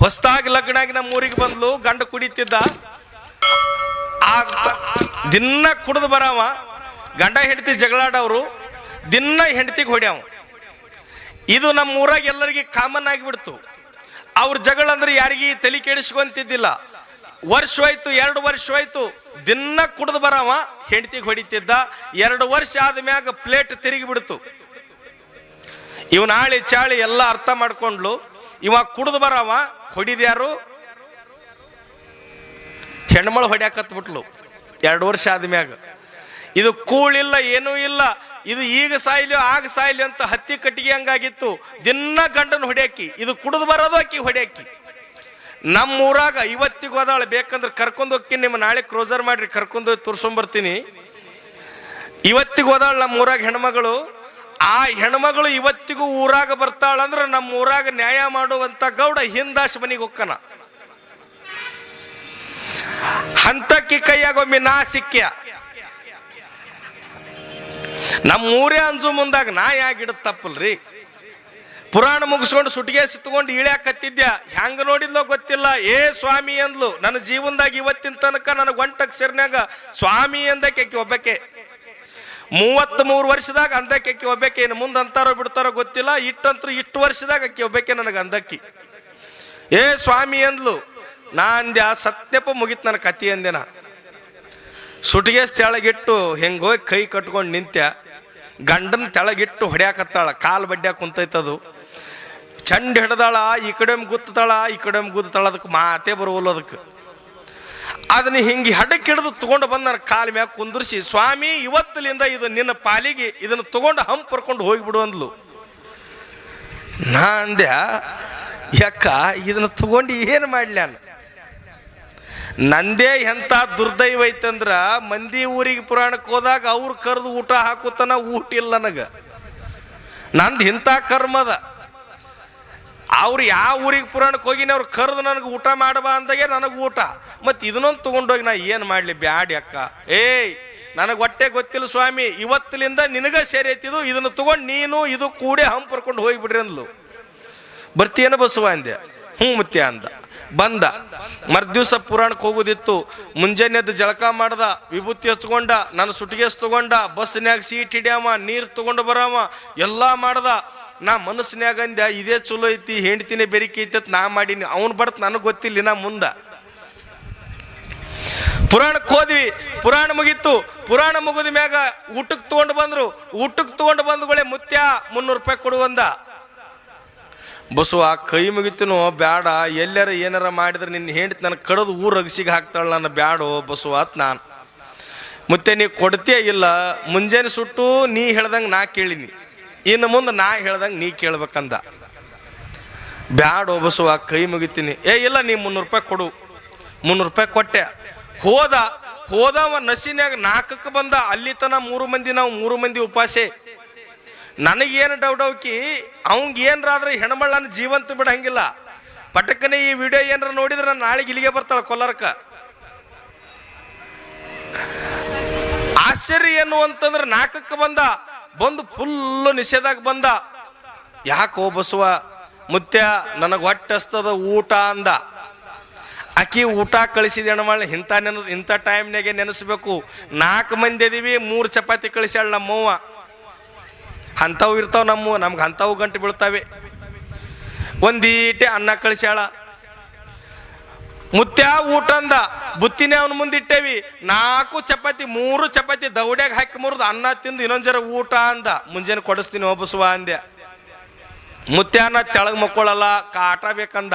ಹೊಸ್ದಾಗಿ ಲಗ್ನ ಆಗಿ ನಮ್ಮ ಊರಿಗೆ ಬಂದ್ಲು, ಗಂಡ ಕುಡಿತಿದ್ದ. ಆ ದಿನ ಕುಡಿದು ಬರವ, ಗಂಡ ಹೆಂಡತಿ ಜಗಳಾಡವ್ರು, ದಿನ ಹೆಂಡತಿಗೆ ಹೊಡ್ಯಾವ. ಇದು ನಮ್ಮ ಊರಾಗ ಎಲ್ಲರಿಗೆ ಕಾಮನ್ ಆಗಿಬಿಡ್ತು. ಅವ್ರ ಜಗಳ ಅಂದ್ರೆ ಯಾರಿಗೆ ತಲೆ ಕೆಡಿಸ್ಕೊಂತಿದ್ದಿಲ್ಲ. ವರ್ಷ ಹೋಯ್ತು, ಎರಡು ವರ್ಷ ಹೋಯ್ತು, ದಿನ ಕುಡಿದು ಬರವ, ಹೆಂಡತಿಗೆ ಹೊಡಿತಿದ್ದ. ಎರಡು ವರ್ಷ ಆದ್ಮ್ಯಾಗ ಪ್ಲೇಟ್ ತಿರುಗಿ ಬಿಡ್ತು ಇವ್ ನಾಳೆ ಚಾಳಿ ಎಲ್ಲ ಅರ್ಥ ಮಾಡ್ಕೊಂಡ್ಲು. ಇವಾಗ ಕುಡಿದು ಬರವ ಹೊಡಿದ್ಯಾರು? ಹೆಣ್ಮಳು ಹೊಡ್ಯಾಕತ್ಬಿಟ್ಲು. ಎರಡು ವರ್ಷ ಆದ್ಮ್ಯಾಗ. ಇದು ಕೂಳಿಲ್ಲ, ಏನೂ ಇಲ್ಲ. ಇದು ಈಗ ಸಾಯ್ಲಿ, ಆಗ ಸಾಯ್ಲಿ ಅಂತ ಹತ್ತಿ ಕಟ್ಟಿಗೆ ಹಂಗಾಗಿತ್ತು. ದಿನ ಗಂಡನ ಹೊಡ್ಯಾಕಿ, ಇದು ಕುಡಿದು ಬರೋದು ಆಕಿ ಹೊಡ್ಯಾಕಿ. ನಮ್ಮ ಊರಾಗ ಇವತ್ತಿಗೆ ಹೋದಾಳೆ ಬೇಕಂದ್ರೆ ಕರ್ಕೊಂಡು ಹೋಗ್ತೀನಿ, ನಿಮ್ಮ ನಾಳೆ ಕ್ರೋಸರ್ ಮಾಡ್ರಿ, ಕರ್ಕೊಂಡು ಹೋಗಿ ತೋರ್ಸ್ಕೊಂಬರ್ತೀನಿ. ಇವತ್ತಿಗೆ ಹೋದಾಳ ನಮ್ಮ ಊರಾಗ ಹೆಣ್ಮಗಳು. ಆ ಹೆಣ್ಮಗಳು ಇವತ್ತಿಗೂ ಊರಾಗ ಬರ್ತಾಳಂದ್ರೆ ನಮ್ಮ ಊರಾಗ ನ್ಯಾಯ ಮಾಡುವಂತ ಗೌಡ ಹಿಂದಾಶ್ ಮನೆಗೆ ಹೊಕ್ಕನ. ಹಂತಕ್ಕಿ ಕೈಯಾಗ ಒಮ್ಮೆ ನಾ ಸಿಕ್ಕ್ಯ. ನಮ್ಮ ಊರೇ ಅಂಜು ಮುಂದಾಗ ನಾ ಯಾಕೆ ತಪ್ಪಲ್ರಿ? ಪುರಾಣ ಮುಗಿಸ್ಕೊಂಡು ಸುಟ್ಟಿಗೆ ಸಿತ್ಕೊಂಡು ಇಳ್ಯಾಕತ್ತಿದ್ಯ? ಹೆಂಗ ನೋಡಿದ್ಲೋ ಗೊತ್ತಿಲ್ಲ. ಏ ಸ್ವಾಮಿ ಅಂದ್ಲು, ನನ್ನ ಜೀವನದಾಗ ಇವತ್ತಿನ ತನಕ ನನಗೆ ಒಂಟಕ್ಷರ್ನ್ಯಾಗ ಸ್ವಾಮಿ ಅಂದಕ್ಕೆ ಒಬ್ಬಕ್ಕೆ ಮೂವತ್ತ್ ಮೂರು ವರ್ಷದಾಗ ಅಂದಕ್ಕೆ ಒಬ್ಬಕ್ಕೆ ಇನ್ನು ಮುಂದೆ ಅಂತಾರೋ ಬಿಡ್ತಾರೋ ಗೊತ್ತಿಲ್ಲ. ಇಟ್ಟಂತ್ರ ಇಷ್ಟು ವರ್ಷದಾಗ ಅಕ್ಕಿ ಒಬ್ಬಕ್ಕೆ ನನಗೆ ಅಂದಕ್ಕಿ ಏ ಸ್ವಾಮಿ ಅಂದ್ಲು ನಾ ಅಂದ್ಯ ಸತ್ಯಪ್ಪ ಮುಗಿತ್ ನನ್ನ ಕತಿ ಅಂದೆನ ಸುಟಿಗೆ ತೆಳಗಿಟ್ಟು ಹೆಂಗೆ ಹೋಗಿ ಕೈ ಕಟ್ಕೊಂಡು ನಿಂತ್ಯ. ಗಂಡನ ತೆಳಗಿಟ್ಟು ಹೊಡ್ಯಾಕತ್ತಾಳ, ಕಾಲು ಬಡ್ಡ್ಯಾಕ ಕುಂತೈತದು. ಚಂಡ್ ಹಿಡ್ದಾಳ, ಈ ಕಡೆ ಗುತ್ತಾಳ ಈ ಕಡೆ ಗುದ್ದಾಳ ಅದಕ್ಕೆ ಮಾತೇ ಬರುವಲ್ಲ ಅದಕ್ಕೆ ಅದನ್ನ ಹಿಂಗೆ ಹಡಕ್ಕೆ ಹಿಡಿದು ತಗೊಂಡು ಬಂದು ನನ್ನ ಕಾಲ ಮ್ಯಾಗ ಕುಂದ್ರಿಸಿ, ಸ್ವಾಮಿ, ಇವತ್ತಲಿಂದ ಇದು ನಿನ್ನ ಪಾಲಿಗೆ, ಇದನ್ನು ತಗೊಂಡು ಹಂಪ್ ಪರ್ಕೊಂಡು ಹೋಗಿಬಿಡು ಅಂದ್ಲು. ನಾ ಅಂದ್ಯ ಯಾಕ ಇದನ್ನ ತಗೊಂಡು ಏನು ಮಾಡ್ಲ್ಯಾನ ನಂದೇ ಎಂಥ ದುರ್ದೈವ ಐತಂದ್ರ, ಮಂದಿ ಊರಿಗೆ ಪುರಾಣಕ್ಕೆ ಹೋದಾಗ ಅವ್ರು ಕರೆದು ಊಟ ಹಾಕುತ್ತಾನ ಊಟ ಇಲ್ಲ ನನಗೆ. ನಂದು ಇಂಥ ಕರ್ಮದ. ಅವ್ರು ಯಾವ ಊರಿಗೆ ಪುರಾಣಕ್ಕೆ ಹೋಗಿನ ಅವ್ರು ಕರೆದು ನನಗೆ ಊಟ ಮಾಡಬಾ ಅಂದಾಗೆ ನನಗೆ ಊಟ. ಮತ್ತು ಇದನ್ನೊಂದು ತೊಗೊಂಡೋಗಿ ನಾ ಏನು ಮಾಡಲಿ? ಬ್ಯಾಡಿ ಅಕ್ಕ. ಏಯ್, ನನಗೆ ಹೊಟ್ಟೆ ಗೊತ್ತಿಲ್ಲ ಸ್ವಾಮಿ. ಇವತ್ತಲಿಂದ ನಿನಗ ಸೇರೈತಿದು, ಇದನ್ನು ತೊಗೊಂಡು ನೀನು ಇದು ಕೂಡಿ ಹಂಪರ್ಕೊಂಡು ಹೋಗಿಬಿಡ್ರಿ ಅಂದ್ಲು. ಬರ್ತೀಯನ ಬಸವ ಅಂದೆ. ಹ್ಞೂ ಮುತ್ಯ ಅಂದ. ಬಂದ. ಮರ್ದಿವ್ಸ ಪುರಾಣಕ್ಕೆ ಹೋಗೋದಿತ್ತು. ಮುಂಜಾನೆ ಎದ್ದು ಜಳಕ ಮಾಡ್ದ, ವಿಭೂತಿ ಹಚ್ಕೊಂಡ ನನ್ನ ಸುಟಿಗೆಸ್ ತಗೊಂಡ, ಬಸ್ನ್ಯಾಗ ಸೀಟ್ ಹಿಡ್ಯಾವ ನೀರು ತಗೊಂಡು ಬರಾಮ, ಎಲ್ಲ ಮಾಡ್ದ. ನಾ ಮನಸ್ಸಿನ್ಯಾಗ ಅಂದ, ಇದೇ ಚಲೋ ಐತಿ, ಹೆಂಡ್ತಿನೇ ಬೆರಿಕೆ ಐತಿ ನಾ ಮಾಡೀನಿ. ಅವ್ನು ಬರ್ತ ನನಗೆ ಗೊತ್ತಿಲ್ಲ, ನಾ ಮುಂದ. ಪುರಾಣಕ್ಕೆ ಹೋದ್ವಿ. ಪುರಾಣ ಮುಗೀತು. ಪುರಾಣ ಮುಗಿದ ಮ್ಯಾಗ ಊಟಕ್ಕೆ ತಗೊಂಡು ಬಂದ್ರು. ಊಟಕ್ಕೆ ತಗೊಂಡು ಬಂದ್ಗಳೇ ಮುತ್ಯ ಮುನ್ನೂರು ರೂಪಾಯಿ ಕೊಡುವಂದ ಬಸವ ಕೈ ಮುಗಿತನೋ, ಬ್ಯಾಡ, ಎಲ್ಲರ ಏನಾರ ಮಾಡಿದ್ರೆ ನಿನ್ನ ಹೆಂಡತಿ ನನ್ನ ಕಡದು ಊರು ಅಗಸಿಗೆ ಹಾಕ್ತಾಳೆ ನನ್ನ ಬ್ಯಾಡೋ ಬಸವ ಅಂತ ನಾನು. ಮತ್ತೆ ನೀ ಕೊಡ್ತೇ ಇಲ್ಲ, ಮುಂಜಾನೆ ಸುಟ್ಟು ನೀ ಹೇಳ್ದಂಗೆ ನಾ ಕೇಳಿನಿ. ಇನ್ನು ಮುಂದೆ ನಾ ಹೇಳ್ದಂಗೆ ನೀ ಕೇಳ್ಬೇಕಂದ. ಬ್ಯಾಡೋ ಬಸವ ಕೈ ಮುಗಿತೀನಿ. ಏ, ಇಲ್ಲ, ನೀ ಮುನ್ನೂರು ರೂಪಾಯಿ ಕೊಡು. ಮುನ್ನೂರು ರೂಪಾಯಿ ಕೊಟ್ಟೆ. ಹೋದ, ಹೋದವ ನಸಿನ್ಯಾಗ ನಾಲ್ಕಕ್ಕೆ ಬಂದ, ಅಲ್ಲಿ ತನ ಮೂರು ಮಂದಿ ನಾವು ಮೂರು ಮಂದಿ ಉಪಾಸೆ. ನನಗೇನು ಡೌಡೌಕಿ ಅವಂಗೆ ಏನ್ರಾದ್ರೆ ಹೆಣ್ಮಳ್ಳನ ಜೀವಂತ ಬಿಡಂಗಿಲ್ಲ. ಪಟಕನೆ ಈ ವಿಡಿಯೋ ಏನಾರ ನೋಡಿದ್ರೆ ನಾನು ನಾಳೆಗೆ ಇಲ್ಲಿಗೆ ಬರ್ತಾಳೆ ಕೊಲ್ಲರ್ಕ ಆಶ್ಚರ್ಯ ಏನು ಅಂತಂದ್ರೆ ನಾಲ್ಕಕ್ಕೆ ಬಂದ, ಬಂದು ಫುಲ್ಲು ನಿಷೇಧಾಗ ಬಂದ. ಯಾಕೋ ಬಸವ, ಮುತ್ಯ, ನನಗೆ ಹೊಟ್ಟೆ ಹಸ್ತದ ಊಟ ಅಂದ. ಆಕಿ ಊಟ ಕಳಿಸಿದ ಹೆಣ್ಮಳ್ಳಿ ಇಂಥ ನೆನ ಇಂಥ ಟೈಮ್ನಾಗೆ ನೆನೆಸ್ಬೇಕು. ನಾಲ್ಕು ಮಂದಿ ಅದೀವಿ ಮೂರು ಚಪಾತಿ ಕಳಿಸ್ಯಾಳ ನಮ್ಮವ್ವ. ಅಂಥವು ಇರ್ತಾವ ನಮ್ಮ ನಮ್ಗೆ ಅಂಥವು ಗಂಟು ಬೀಳ್ತಾವೆ. ಒಂದೀಟೆ ಅನ್ನ ಕಳಿಸ್ಯಾಳ. ಮುತ್ಯ ಊಟ ಅಂದ, ಬುತ್ತಿನೇ ಅವನ ಮುಂದಿಟ್ಟೇವಿ ನಾಲ್ಕು ಚಪಾತಿ, ಮೂರು ಚಪಾತಿ ದೌಡ್ಯಾಗ ಹಾಕಿ ಮುರಿದು ಅನ್ನ ತಿಂದು ಇನ್ನೊಂದು ಜರ ಊಟ ಅಂದ. ಮುಂಜಾನೆ ಕೊಡಿಸ್ತೀನಿ ಒಬ್ಬಸುವ ಅಂದೆ ಮುತ್ಯಾನ ತೆಳಗ್ ಮಕ್ಕೊಳ್ಳಲ್ಲ ಕಾಟ ಬೇಕಂದ.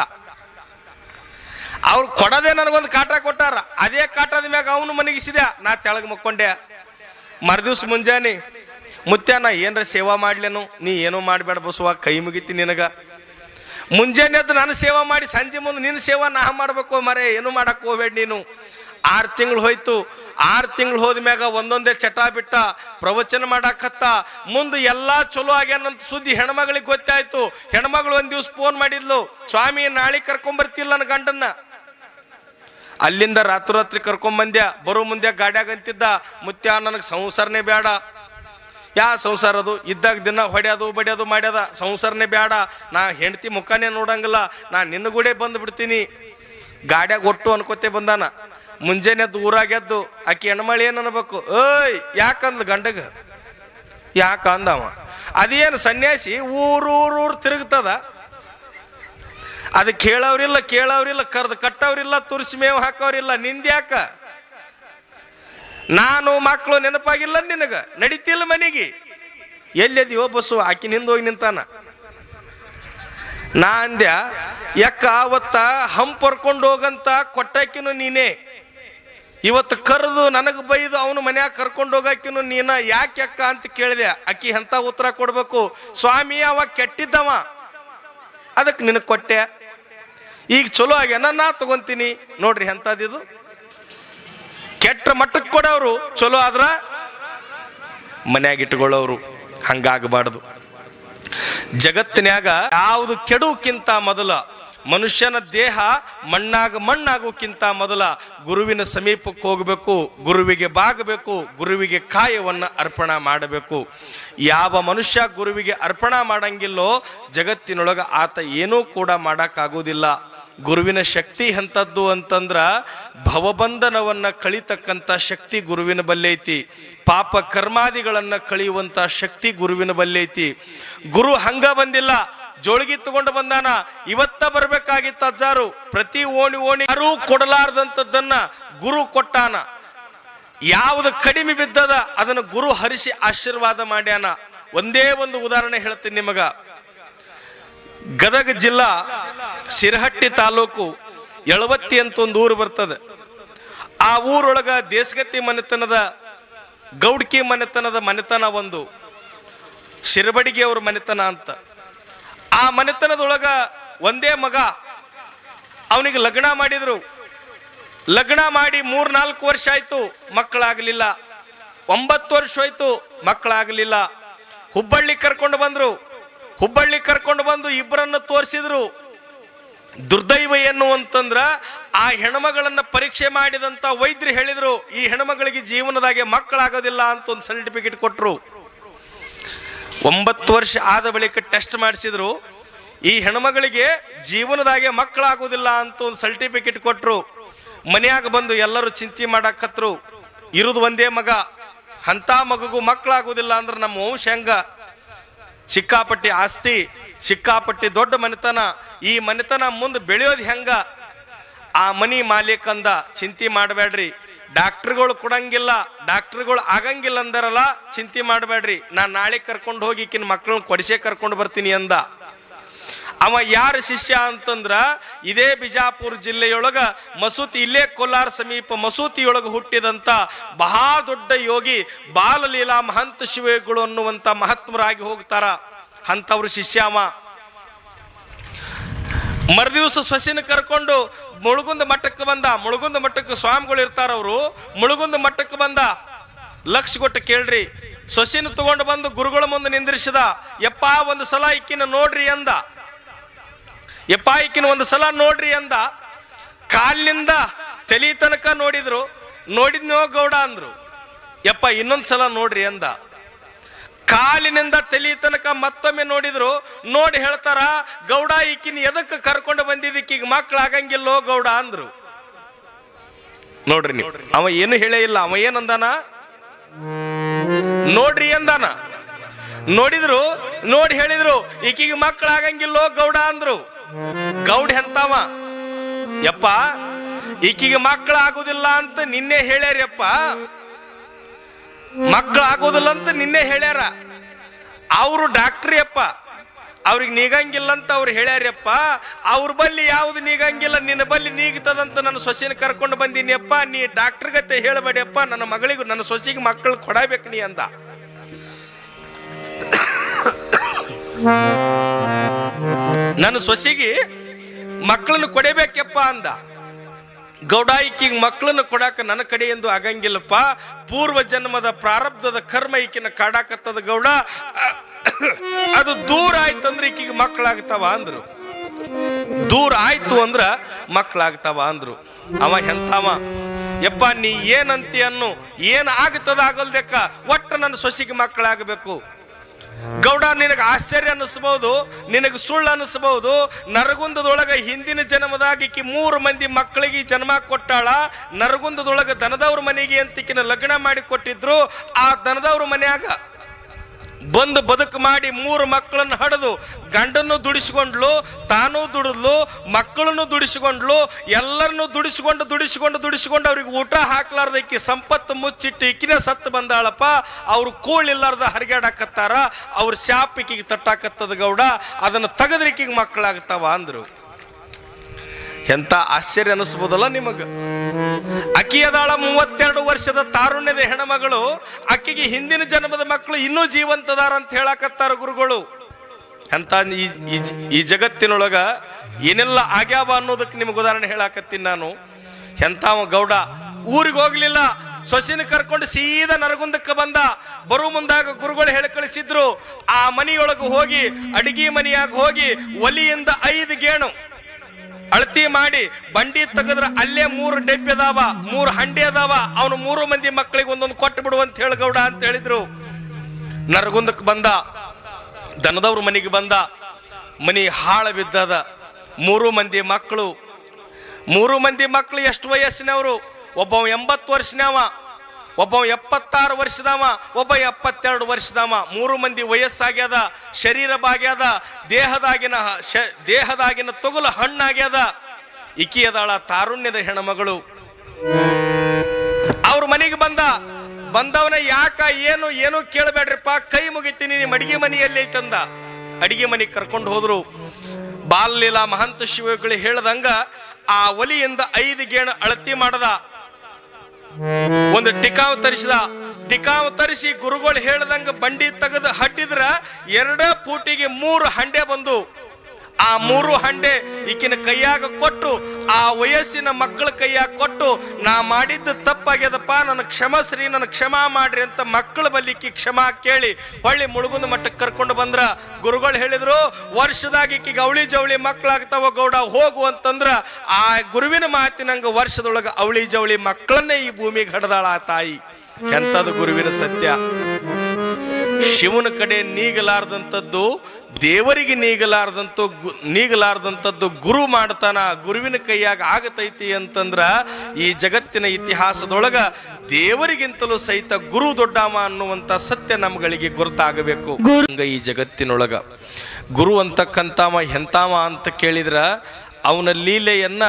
ಅವ್ರು ಕೊಡದೆ ನನಗೊಂದು ಕಾಟ ಕೊಟ್ಟಾರ. ಅದೇ ಕಾಟದ ಮ್ಯಾಗ ಅವನು ಮನಗಿಸಿದೆ ನಾ ತೆಳಗೆ ಮಕ್ಕೊಂಡೆ. ಮರ್ದಿವ್ಸ ಮುಂಜಾನೆ ಮುತ್ಯ ನಾ ಏನರ ಸೇವಾ ಮಾಡ್ಲೇನು? ನೀ ಏನೋ ಮಾಡಬೇಡ ಬಸವ, ಕೈ ಮುಗಿತಿ ನಿನಗ. ಮುಂಜಾನೆ ಎದ್ದು ನಾನು ಸೇವಾ ಮಾಡಿ, ಸಂಜೆ ಮುಂದೆ ನಿನ್ನ ಸೇವಾ ನಾ ಮಾಡಬೇಕು ಮರೆ, ಏನು ಮಾಡಕ್ ಹೋಗ್ಬೇಡ ನೀನು. ಆರು ತಿಂಗಳು ಹೋಯ್ತು. ಆರು ತಿಂಗಳು ಹೋದ ಮ್ಯಾಗ ಒಂದೊಂದೇ ಚಟ ಬಿಟ್ಟ, ಪ್ರವಚನ ಮಾಡಾಕತ್ತ. ಮುಂದೆ ಎಲ್ಲಾ ಚಲೋ ಆಗ್ಯಾನಂತ ಸುದ್ದಿ ಹೆಣ್ಮಗಳಿಗೆ ಗೊತ್ತಾಯ್ತು. ಹೆಣ್ಮಗಳು ಒಂದ್ ದಿವ್ಸ ಫೋನ್ ಮಾಡಿದ್ಲು, ಸ್ವಾಮಿ, ನಾಳೆ ಕರ್ಕೊಂಬರ್ತಿಲ್ಲ ನನ್ನ ಗಂಡನ್ನ. ಅಲ್ಲಿಂದ ರಾತ್ರೋರಾತ್ರಿ ಕರ್ಕೊಂಬಂದ್ಯ, ಬರೋ ಮುಂದೆ ಗಾಡ್ಯಾಗ ಅಂತಿದ್ದ ಮುತ್ಯ ನನಗೆ ಸಂಸಾರನೇ ಬೇಡ. ಯಾ ಸಂಸಾರ ಅದು? ಇದ್ದಾಗ ದಿನ ಹೊಡ್ಯೋದು, ಬಡಿಯೋದು, ಮಾಡ್ಯದ. ಸಂಸಾರನೇ ಬೇಡ ನಾ ಹೆಂಡತಿ ಮುಖನೇ ನೋಡಂಗಿಲ್ಲ. ನಾ ನಿನ್ನ ಗುಡೆ ಬಂದು ಬಿಡ್ತೀನಿ ಗಾಡ್ಯಾಗ ಒಟ್ಟು ಅನ್ಕೋತೆ ಬಂದಾನ. ಮುಂಜಾನೆ ಎದ್ದು ಊರಾಗ ಎದ್ದು ಆಕಿ ಹೆಣ್ಮಳಿ ಏನು ಅನ್ಬೇಕು? ಏಯ್ ಯಾಕಂದ್ ಗಂಡಗ? ಯಾಕ ಅವ ಅದೇನು ಸನ್ಯಾಸಿ ಊರೂರೂರು ತಿರುಗ್ತದ? ಅದು ಕೇಳವ್ರಿಲ್ಲ ಕೇಳವ್ರಿಲ್ಲ, ಕರ್ದು ಕಟ್ಟವ್ರಿಲ್ಲ, ತುರ್ಸಿ ಮೇವು ಹಾಕೋರಿಲ್ಲ ನಿಂದ್ಯಾಕ? ನಾನು ಮಕ್ಕಳು ನೆನಪಾಗಿಲ್ಲ ನಿನಗ. ನಡೀತಿಲ್ಲ ಮನೆಗೆ. ಎಲ್ಲದಿಯೋ ಬಸ್ಸು ಆಕಿ ನಿಂದ ಹೋಗಿ ನಿಂತಾನ. ನಾ ಅಂದ್ಯ, ಯಾಕ ಅವತ್ತ ಹಂಪರ್ಕೊಂಡು ಹೋಗಂತ ಕೊಟ್ಟಾಕಿನೂ ನೀನೇ. ಇವತ್ತು ಕರೆದು ನನಗೆ ಬೈದು ಅವನು ಮನ್ಯಾಗ ಕರ್ಕೊಂಡು ಹೋಗಾಕಿನೂ ನೀನ. ಯಾಕೆ ಅಕ್ಕ ಅಂತ ಕೇಳಿದೆ. ಅಕ್ಕಿ ಎಂತ ಉತ್ತರ ಕೊಡ್ಬೇಕು? ಸ್ವಾಮಿ, ಅವ ಕೆಟ್ಟಿದ್ದವ. ಅದಕ್ಕೆ ನಿನಗೆ ಕೊಟ್ಟೆ. ಈಗ ಚಲೋ ಆಗ್ಯಾನ? ನಾ ತಗೊಂತೀನಿ. ನೋಡ್ರಿ ಎಂಥದ್ದಿದು ಕೆಟ್ಟ ಮಟ್ಟಕ್ಕೆ ಕೊಡೋರು ಚಲೋ ಆದ್ರ ಮನ್ಯಾಗ ಇಟ್ಕೊಳ್ಳೋರು ಹಂಗಾಗಬಾರ್ದು. ಜಗತ್ತಿನ್ಯಾಗ ಯಾವುದು ಕೆಡುವಕ್ಕಿಂತ ಮೊದಲ, ಮನುಷ್ಯನ ದೇಹ ಮಣ್ಣಾಗ ಮಣ್ಣಾಗೋಕ್ಕಿಂತ ಮೊದಲ ಗುರುವಿನ ಸಮೀಪಕ್ಕೆ ಹೋಗಬೇಕು, ಗುರುವಿಗೆ ಬಾಗಬೇಕು, ಗುರುವಿಗೆ ಕಾಯವನ್ನು ಅರ್ಪಣ ಮಾಡಬೇಕು. ಯಾವ ಮನುಷ್ಯ ಗುರುವಿಗೆ ಅರ್ಪಣ ಮಾಡಂಗಿಲ್ಲೋ ಜಗತ್ತಿನೊಳಗೆ ಆತ ಏನೂ ಕೂಡ ಮಾಡೋಕ್ಕಾಗೋದಿಲ್ಲ ಗುರುವಿನ ಶಕ್ತಿ ಎಂಥದ್ದು ಅಂತಂದ್ರ ಭವಬಂಧನವನ್ನ ಕಳಿತಕ್ಕಂಥ ಶಕ್ತಿ ಗುರುವಿನ ಬಲ್ಲೈತಿ ಪಾಪ ಕರ್ಮಾದಿಗಳನ್ನ ಕಳಿಯುವಂತ ಶಕ್ತಿ ಗುರುವಿನ ಬಲ್ಲೈತಿ ಗುರು ಹಂಗ ಬಂದಿಲ್ಲ, ಜೋಳಿಗೆ ತಗೊಂಡು ಬಂದಾನ. ಇವತ್ತ ಬರ್ಬೇಕಾಗಿತ್ತ ಅಜ್ಜಾರು, ಪ್ರತಿ ಓಣಿ ಓಣಿ ಯಾರೂ ಕೊಡಲಾರ್ದಂಥದ್ದನ್ನ ಗುರು ಕೊಟ್ಟಾನ. ಯಾವುದು ಕಡಿಮೆ ಬಿದ್ದದ ಅದನ್ನು ಗುರು ಹರಿಸಿ ಆಶೀರ್ವಾದ ಮಾಡ್ಯಾನ. ಒಂದೇ ಒಂದು ಉದಾಹರಣೆ ಹೇಳ್ತೀನಿ ನಿಮಗ. ಗದಗ ಜಿಲ್ಲಾ ಸಿರಹಟ್ಟಿ ತಾಲೂಕು ಎಳವತ್ತಿ ಅಂತ ಒಂದು ಊರು ಬರ್ತದೆ. ಆ ಊರೊಳಗ ದೇಶಗತಿ ಮನೆತನದ, ಗೌಡ್ಕಿ ಮನೆತನದ ಮನೆತನ ಒಂದು ಶಿರಬಡಿಗೆ ಅವ್ರ ಮನೆತನ ಅಂತ. ಆ ಮನೆತನದೊಳಗ ಒಂದೇ ಮಗ ಅವನಿಗೆ ಲಗ್ನ ಮಾಡಿದ್ರು. ಲಗ್ನ ಮಾಡಿ ಮೂರ್ ನಾಲ್ಕು ವರ್ಷ ಆಯ್ತು, ಮಕ್ಕಳಾಗಲಿಲ್ಲ. ಒಂಬತ್ತು ವರ್ಷ ಆಯ್ತು ಮಕ್ಕಳಾಗಲಿಲ್ಲ. ಹುಬ್ಬಳ್ಳಿ ಕರ್ಕೊಂಡು ಬಂದ್ರು. ಹುಬ್ಬಳ್ಳಿ ಕರ್ಕೊಂಡು ಬಂದು ಇಬ್ಬರನ್ನು ತೋರಿಸಿದ್ರು. ದುರ್ದೈವ ಏನು ಅಂತಂದ್ರ ಆ ಹೆಣ್ಮಗಳನ್ನ ಪರೀಕ್ಷೆ ಮಾಡಿದಂತ ವೈದ್ಯರು ಹೇಳಿದ್ರು, ಈ ಹೆಣ್ಮಗಳಿಗೆ ಜೀವನದಾಗೆ ಮಕ್ಕಳಾಗೋದಿಲ್ಲ ಅಂತ ಒಂದು ಸರ್ಟಿಫಿಕೇಟ್ ಕೊಟ್ಟರು ಒಂಬತ್ತು ವರ್ಷ ಆದ ಬಳಿಕ ಟೆಸ್ಟ್ ಮಾಡಿಸಿದ್ರು, ಈ ಹೆಣ್ಮಗಳಿಗೆ ಜೀವನದಾಗೆ ಮಕ್ಕಳಾಗೋದಿಲ್ಲ ಅಂತ ಒಂದು ಸರ್ಟಿಫಿಕೇಟ್ ಕೊಟ್ಟರು ಮನೆಯಾಗ ಬಂದು ಎಲ್ಲರೂ ಚಿಂತೆ ಮಾಡಾಕತ್ರು, ಇರುದು ಒಂದೇ ಮಗ, ಅಂಥ ಮಗಗೂ ಮಕ್ಕಳಾಗೋದಿಲ್ಲ ಅಂದ್ರೆ ನಮ್ಮ ವಂಶ ಹೆಂಗ? ಸಿಕ್ಕಾಪಟ್ಟಿ ಆಸ್ತಿ, ಸಿಕ್ಕಾಪಟ್ಟಿ ದೊಡ್ಡ ಮನೆತನ, ಈ ಮನೆತನ ಮುಂದೆ ಬೆಳೆಯೋದು ಹೆಂಗ? ಆ ಮನಿ ಮಾಲೀಕಂದ ಚಿಂತೆ ಮಾಡಬೇಡ್ರಿ. ಡಾಕ್ಟ್ರುಗಳು ಕೊಡಂಗಿಲ್ಲ, ಡಾಕ್ಟ್ರುಗಳು ಆಗಂಗಿಲ್ಲ ಅಂದರಲ್ಲ, ಚಿಂತೆ ಮಾಡಬೇಡ್ರಿ. ನಾನು ನಾಳೆ ಕರ್ಕೊಂಡು ಹೋಗಿ ಈಕಿನ ಮಕ್ಕಳನ್ನ ಕೊಡಿಸೇ ಕರ್ಕೊಂಡು ಬರ್ತೀನಿ ಅಂದ. ಅವ ಯಾರ ಶಿಷ್ಯ ಅಂತಂದ್ರ ಇದೇ ಬಿಜಾಪುರ ಜಿಲ್ಲೆಯೊಳಗ ಮಸೂತಿ, ಇಲ್ಲೇ ಕೋಲಾರ ಸಮೀಪ ಮಸೂತಿಯೊಳಗ ಹುಟ್ಟಿದಂತ ಬಹಳ ದೊಡ್ಡ ಯೋಗಿ ಬಾಲಲೀಲಾ ಮಹಂತ ಶಿವಗಳು ಅನ್ನುವಂತ ಮಹಾತ್ಮರಾಗಿ ಹೋಗ್ತಾರ. ಶಿಷ್ಯ ಅವ. ಮರುದಿವಸ ಸೊಸಿನ ಕರ್ಕೊಂಡು ಮುಳುಗುಂದ ಮಠಕ್ಕೆ ಬಂದ, ಮುಳುಗುಂದ ಮಠಕ್ಕೆ ಸ್ವಾಮಿಗಳು ಇರ್ತಾರ ಅವರು. ಮುಳುಗುಂದ ಮಠಕ್ಕೆ ಬಂದ. ಲಕ್ಷ ಕೊಟ್ಟು ಕೇಳ್ರಿ. ಸೊಸಿನ ತಗೊಂಡು ಬಂದು ಗುರುಗಳ ಮುಂದೆ ನಿಂದ್ರಿಸಿದ. ಯಪ್ಪ, ಒಂದು ಸಲ ಇಕ್ಕಿನ ನೋಡ್ರಿ ಅಂದ. ಯಪ್ಪ ಇಕ್ಕಿನ ಒಂದು ಸಲ ನೋಡ್ರಿ ಅಂದ. ಕಾಲಿನಿಂದ ತಲಿ ತನಕ ನೋಡಿದ್ರು. ನೋಡಿದ್ನೋ ಗೌಡ ಅಂದ್ರು. ಯಪ್ಪ, ಇನ್ನೊಂದು ಸಲ ನೋಡ್ರಿ ಅಂದ. ಕಾಲಿನಿಂದ ತಲಿ ತನಕ ಮತ್ತೊಮ್ಮೆ ನೋಡಿದ್ರು. ನೋಡಿ ಹೇಳ್ತಾರ, ಗೌಡ, ಈಕಿನ ಎದಕ್ಕೆ ಕರ್ಕೊಂಡು ಬಂದಿದ್ದಕ್ಕೆ ಈಗ ಮಕ್ಳು ಆಗಂಗಿಲ್ಲೋ ಗೌಡ ಅಂದ್ರು. ನೋಡ್ರಿ ನೀವು. ಅವ ಏನು ಹೇಳೇ ಇಲ್ಲ. ಅವ ಏನಂದಾನ ನೋಡ್ರಿ ಅಂದಾನ. ನೋಡಿದ್ರು, ನೋಡಿ ಹೇಳಿದ್ರು, ಈಕಿಗೆ ಮಕ್ಳು ಆಗಂಗಿಲ್ಲೋ ಗೌಡ ಅಂದ್ರು. ಗೌಡ ಎಂತವ ಯಪ್ಪ, ಈಕಿಗೆ ಮಕ್ಳು ಆಗುದಿಲ್ಲ ಅಂತ ನಿನ್ನೆ ಹೇಳ್ಯಾರಪ್ಪ ಮಕ್ಕಳು ಆಗೋದಿಲ್ಲ ಅಂತ ನಿನ್ನೆ ಹೇಳ್ಯಾರ. ಅವರು ಡಾಕ್ಟ್ರಿಯಪ್ಪ ಅವ್ರಿಗೆ ನೀಗಂಗಿಲ್ಲ ಅಂತ ಅವ್ರು ಹೇಳ್ಯಾರಪ್ಪ ಅವ್ರ ಬಲ್ಲಿ ಯಾವ್ದು ನೀಗಂಗಿಲ್ಲ, ನಿನ್ನ ಬಲ್ಲಿ ನೀಗ್ತದಂತ ನನ್ನ ಸೊಸೆನ ಕರ್ಕೊಂಡು ಬಂದೀನಿ ಅಪ್ಪ ನೀ ಡಾಕ್ಟರ್ ಗತೆ ಹೇಳಬೇಡಿಯಪ್ಪ ನನ್ನ ಮಗಳಿಗೂ, ನನ್ನ ಸೊಸೆಗೆ ಮಕ್ಕಳು ಕೊಡಬೇಕು ನೀ ಅಂದ. ನನ್ನ ಸೊಸೆಗೆ ಮಕ್ಕಳನ್ನು ಕೊಡಬೇಕಪ್ಪ ಅಂದ. ಗೌಡಾಯಿಕಿಗೆ ಮಕ್ಕಳನ್ನು ಕೊಡಾಕ ನನ್ನ ಕಡೆ ಎಂದು ಆಗಂಗಿಲ್ಲಪ್ಪ. ಪೂರ್ವ ಜನ್ಮದ ಪ್ರಾರಬ್ಧದ ಕರ್ಮ ಈಕಿನ ಕಾಡಾಕತ್ತದ ಗೌಡ. ಅದು ದೂರ ಆಯ್ತಂದ್ರೆ ಈಕಿಗೆ ಮಕ್ಕಳಾಗ್ತಾವ ಅಂದ್ರು. ದೂರ ಆಯ್ತು ಅಂದ್ರ ಮಕ್ಕಳಾಗ್ತಾವ ಅಂದ್ರು. ಅವ ಎಂಥವ? ಯಪ್ಪ, ನೀ ಏನಂತಿ ಅನ್ನು ಏನ್ ಆಗ್ತದ ಆಗಲ್ದಕ್ಕ ಒಟ್ಟು ನನ್ನ ಸೊಸಿಗೆ ಮಕ್ಕಳಾಗಬೇಕು. ಗೌಡ, ನಿನಗೆ ಆಶ್ಚರ್ಯ ಅನ್ನಿಸ್ಬೋದು ನಿನಗೆ ಸುಳ್ಳು ಅನ್ನಿಸ್ಬೋದು ನರಗುಂದದೊಳಗೆ ಹಿಂದಿನ ಜನ್ಮದಾಗಿಕ್ಕಿ ಮೂರು ಮಂದಿ ಮಕ್ಕಳಿಗೆ ಜನ್ಮ ಕೊಟ್ಟಾಳ. ನರಗುಂದದೊಳಗೆ ದನದವ್ರ ಮನೆಗೆ ಅಂತಿಕ್ಕಿನ ಲಗ್ನ ಮಾಡಿ ಕೊಟ್ಟಿದ್ರು. ಆ ದನದವ್ರ ಮನ್ಯಾಗ ಬಂದು ಬದುಕು ಮಾಡಿ ಮೂರು ಮಕ್ಕಳನ್ನು ಹಡೆದು ಗಂಡನ್ನು ದುಡಿಸಿಕೊಂಡ್ಲು, ತಾನೂ ದುಡಿದ್ಲು, ಮಕ್ಕಳನ್ನು ದುಡಿಸಿಕೊಂಡ್ಲು, ಎಲ್ಲರನ್ನು ದುಡಿಸಿಕೊಂಡು ದುಡಿಸಿಕೊಂಡು ದುಡಿಸಿಕೊಂಡು ಅವ್ರಿಗೆ ಊಟ ಹಾಕ್ಲಾರ್ದಕ್ಕಿ ಸಂಪತ್ತು ಮುಚ್ಚಿಟ್ಟು ಇಕ್ಕಿನ ಸತ್ತು ಬಂದಾಳಪ್ಪ. ಅವ್ರು ಕೂಳಿಲ್ಲಾರ್ದ ಹರಿಗಾಡಕತ್ತಾರ ಅವ್ರ ಶಾಪಿಕಿಗೆ ತಟ್ಟಾಕತ್ತದ ಗೌಡ. ಅದನ್ನು ತೆಗೆದ್ರಿಕ್ಕಿಗೆ ಮಕ್ಕಳಾಗ್ತಾವ ಅಂದ್ರು. ಎಂತ ಆಶ್ಚರ್ಯ ಅನಿಸ್ಬೋದಲ್ಲ ನಿಮಗೆ? ಅಕ್ಕಿಯದಾಳ ಮೂವತ್ತೆರಡು ವರ್ಷದ ತಾರುಣ್ಯದ ಹೆಣಮಗಳು ಅಕ್ಕಿಗೆ ಹಿಂದಿನ ಜನ್ಮದ ಮಕ್ಕಳು ಇನ್ನೂ ಜೀವಂತದಾರ ಅಂತ ಹೇಳಕತ್ತಾರ ಗುರುಗಳು. ಅಂತ ಈ ಜಗತ್ತಿನೊಳಗ ಏನೆಲ್ಲ ಆಗ್ಯಾವ ಅನ್ನೋದಕ್ಕೆ ನಿಮ್ಗೆ ಉದಾಹರಣೆ ಹೇಳಾಕತ್ತೀನಿ ನಾನು. ಎಂತಾವ ಗೌಡ, ಊರಿಗೆ ಹೋಗ್ಲಿಲ್ಲ, ಸೊಸಿನ ಕರ್ಕೊಂಡು ಸೀದಾ ನರಗುಂದಕ್ಕೆ ಬಂದ. ಬರು ಮುಂದಾಗ ಗುರುಗಳು ಹೇಳಿ ಕಳಿಸಿದ್ರು, ಆ ಮನಿಯೊಳಗೆ ಹೋಗಿ, ಅಡಿಗೆ ಮನೆಯಾಗ ಹೋಗಿ, ಒಲಿಯಿಂದ ಐದು ಗೇಣು. ಅಳತಿ ಮಾಡಿ ಬಂಡಿ ತೆಗೆದ್ರ ಅಲ್ಲೇ ಮೂರು ಡೆಬ್ಬಿ ಅದಾವ, ಮೂರು ಹಂಡಿ ಅದಾವ, ಅವನು ಮೂರು ಮಂದಿ ಮಕ್ಕಳಿಗೆ ಒಂದೊಂದು ಕೊಟ್ಟು ಬಿಡು ಅಂತ ಹೇಳಿ ಗೌಡ ಅಂತ ಹೇಳಿದ್ರು. ನರಗುಂದಕ್ಕೆ ಬಂದ, ದನದವ್ರ ಮನೆಗೆ ಬಂದ, ಮನಿ ಹಾಳ ಬಿದ್ದದ. ಮೂರು ಮಂದಿ ಮಕ್ಕಳು, ಮೂರು ಮಂದಿ ಮಕ್ಕಳು ಎಷ್ಟು ವಯಸ್ಸಿನವರು? ಒಬ್ಬ ಎಂಬತ್ತು ವರ್ಷನವ. ಒಬ್ಬ ಎಪ್ಪತ್ತಾರು ವರ್ಷದವ, ಒಬ್ಬ ಎಪ್ಪತ್ತೆರಡು ವರ್ಷದವ. ಮೂರು ಮಂದಿ ವಯಸ್ಸಾಗ್ಯದ, ಶರೀರ ಬಾಗ್ಯದ, ದೇಹದಾಗಿನ ಶ- ದೇಹದಾಗಿನ ತೊಗಲು ಹಣ್ಣಾಗ್ಯದ. ಇಕಿಯದಾಳ ತಾರುಣ್ಯದ ಹೆಣಮಗಳು. ಅವ್ರ ಮನೆಗೆ ಬಂದ. ಬಂದವನ ಯಾಕ, ಏನು ಏನು ಕೇಳಬೇಡ್ರಿಪ್ಪ, ಕೈ ಮುಗಿತೀನಿ ನಿಮ್ಮ ಅಡಿಗೆ ಮನೆಯಲ್ಲಿ ಐತಂದ ಅಡಿಗೆ ಮನೆ ಕರ್ಕೊಂಡು ಹೋದ್ರು. ಬಾಲ್ಲೀಲಾ ಮಹಂತ ಶಿವಗಳು ಹೇಳ್ದಂಗ, ಆ ಒಲಿಯಿಂದ ಐದು ಗೇಣು ಅಳತಿ ಮಾಡದ. ಒಂದು ಟಿಕಾವ್ ತರಿಸಿದ. ಟಿಕಾವ್ ತರಿಸಿ ಗುರುಗಳು ಹೇಳ್ದಂಗ ಬಂಡಿ ತೆಗೆದು ಹಟ್ಟಿದ್ರ ಎರಡ ಫೂಟಿಗೆ ಮೂರು ಹಂಡೆ ಬಂದು. ಆ ಮೂರು ಹಂಡೆ ಈಕಿನ ಕೈಯಾಗ ಕೊಟ್ಟು, ಆ ವಯಸ್ಸಿನ ಮಕ್ಕಳ ಕೈಯಾಗ ಕೊಟ್ಟು, ನಾ ಮಾಡಿದ್ದು ತಪ್ಪಾಗ್ಯದಪ್ಪ, ನನ್ನ ಕ್ಷಮಶ್ರೀ ನನ್ನ ಕ್ಷಮಾ ಮಾಡ್ರಿ ಅಂತ ಮಕ್ಕಳ ಬಲ್ಲಿಕ್ಕಿ ಕ್ಷಮಾ ಕೇಳಿ ಹೊಳ್ಳಿ ಮುಳುಗುಂದ ಮಟ್ಟಕ್ಕೆ ಕರ್ಕೊಂಡು ಬಂದ್ರ. ಗುರುಗಳು ಹೇಳಿದ್ರು, ವರ್ಷದಾಗ ಈಕಿಗೆ ಅವಳಿ ಜವಳಿ ಮಕ್ಕಳಾಗ್ತಾವ ಗೌಡ, ಹೋಗು ಅಂತಂದ್ರ, ಆ ಗುರುವಿನ ಮಾತಿನಂಗ ವರ್ಷದೊಳಗೆ ಅವಳಿ ಜವಳಿ ಮಕ್ಕಳನ್ನೇ ಈ ಭೂಮಿಗೆ ಹಡದಾಳ ತಾಯಿ. ಎಂಥದ್ದು ಗುರುವಿನ ಸತ್ಯ. ಶಿವನ ಕಡೆ ನೀಗಲಾರ್ದಂಥದ್ದು ದೇವರಿಗೆ ನೀಗಲಾರದಂಥ ನೀಗಲಾರ್ದಂಥದ್ದು ಗುರು ಮಾಡ್ತಾನ ಗುರುವಿನ ಕೈಯಾಗ ಆಗತೈತಿ ಅಂತಂದ್ರ ಈ ಜಗತ್ತಿನ ಇತಿಹಾಸದೊಳಗ ದೇವರಿಗಿಂತಲೂ ಸಹಿತ ಗುರು ದೊಡ್ಡಮ್ಮ ಅನ್ನುವಂಥ ಸತ್ಯ ನಮ್ಗಳಿಗೆ ಗುರುತಾಗಬೇಕು. ಹಂಗ ಈ ಜಗತ್ತಿನೊಳಗ ಗುರು ಅಂತಕ್ಕಂತಾವ ಎಂತಾವ ಅಂತ ಕೇಳಿದ್ರ ಅವನ ಲೀಲೆಯನ್ನ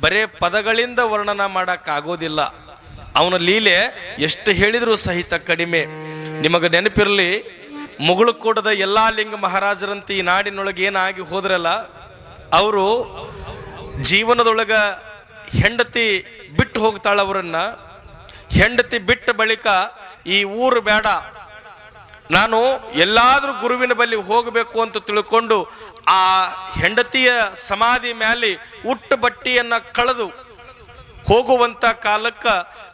ಬರೇ ಪದಗಳಿಂದ ವರ್ಣನ ಮಾಡಕ್ಕಾಗೋದಿಲ್ಲ. ಅವನ ಲೀಲೆ ಎಷ್ಟು ಹೇಳಿದರೂ ಸಹಿತ ಕಡಿಮೆ. ನಿಮಗೆ ನೆನಪಿರಲಿ ಮುಗುಳುಕೂಟದ ಎಲ್ಲಾ ಲಿಂಗ ಮಹಾರಾಜರಂತೆ ಈ ನಾಡಿನೊಳಗೆ ಏನಾಗಿ ಹೋದ್ರಲ್ಲ, ಅವರು ಜೀವನದೊಳಗ ಹೆಂಡತಿ ಬಿಟ್ಟು ಹೋಗ್ತಾಳ ಅವರನ್ನ. ಹೆಂಡತಿ ಬಿಟ್ಟ ಬಳಿಕ ಈ ಊರು ಬೇಡ. ನಾನು ಎಲ್ಲಾದರೂ ಗುರುವಿನ ಬಳಿ ಹೋಗಬೇಕು ಅಂತ ತಿಳ್ಕೊಂಡು ಆ ಹೆಂಡತಿಯ ಸಮಾಧಿ ಮ್ಯಾಲೆ ಉಟ್ಟು ಬಟ್ಟಿಯನ್ನ ಕಳೆದು ಹೋಗುವಂತ ಕಾಲಕ್ಕ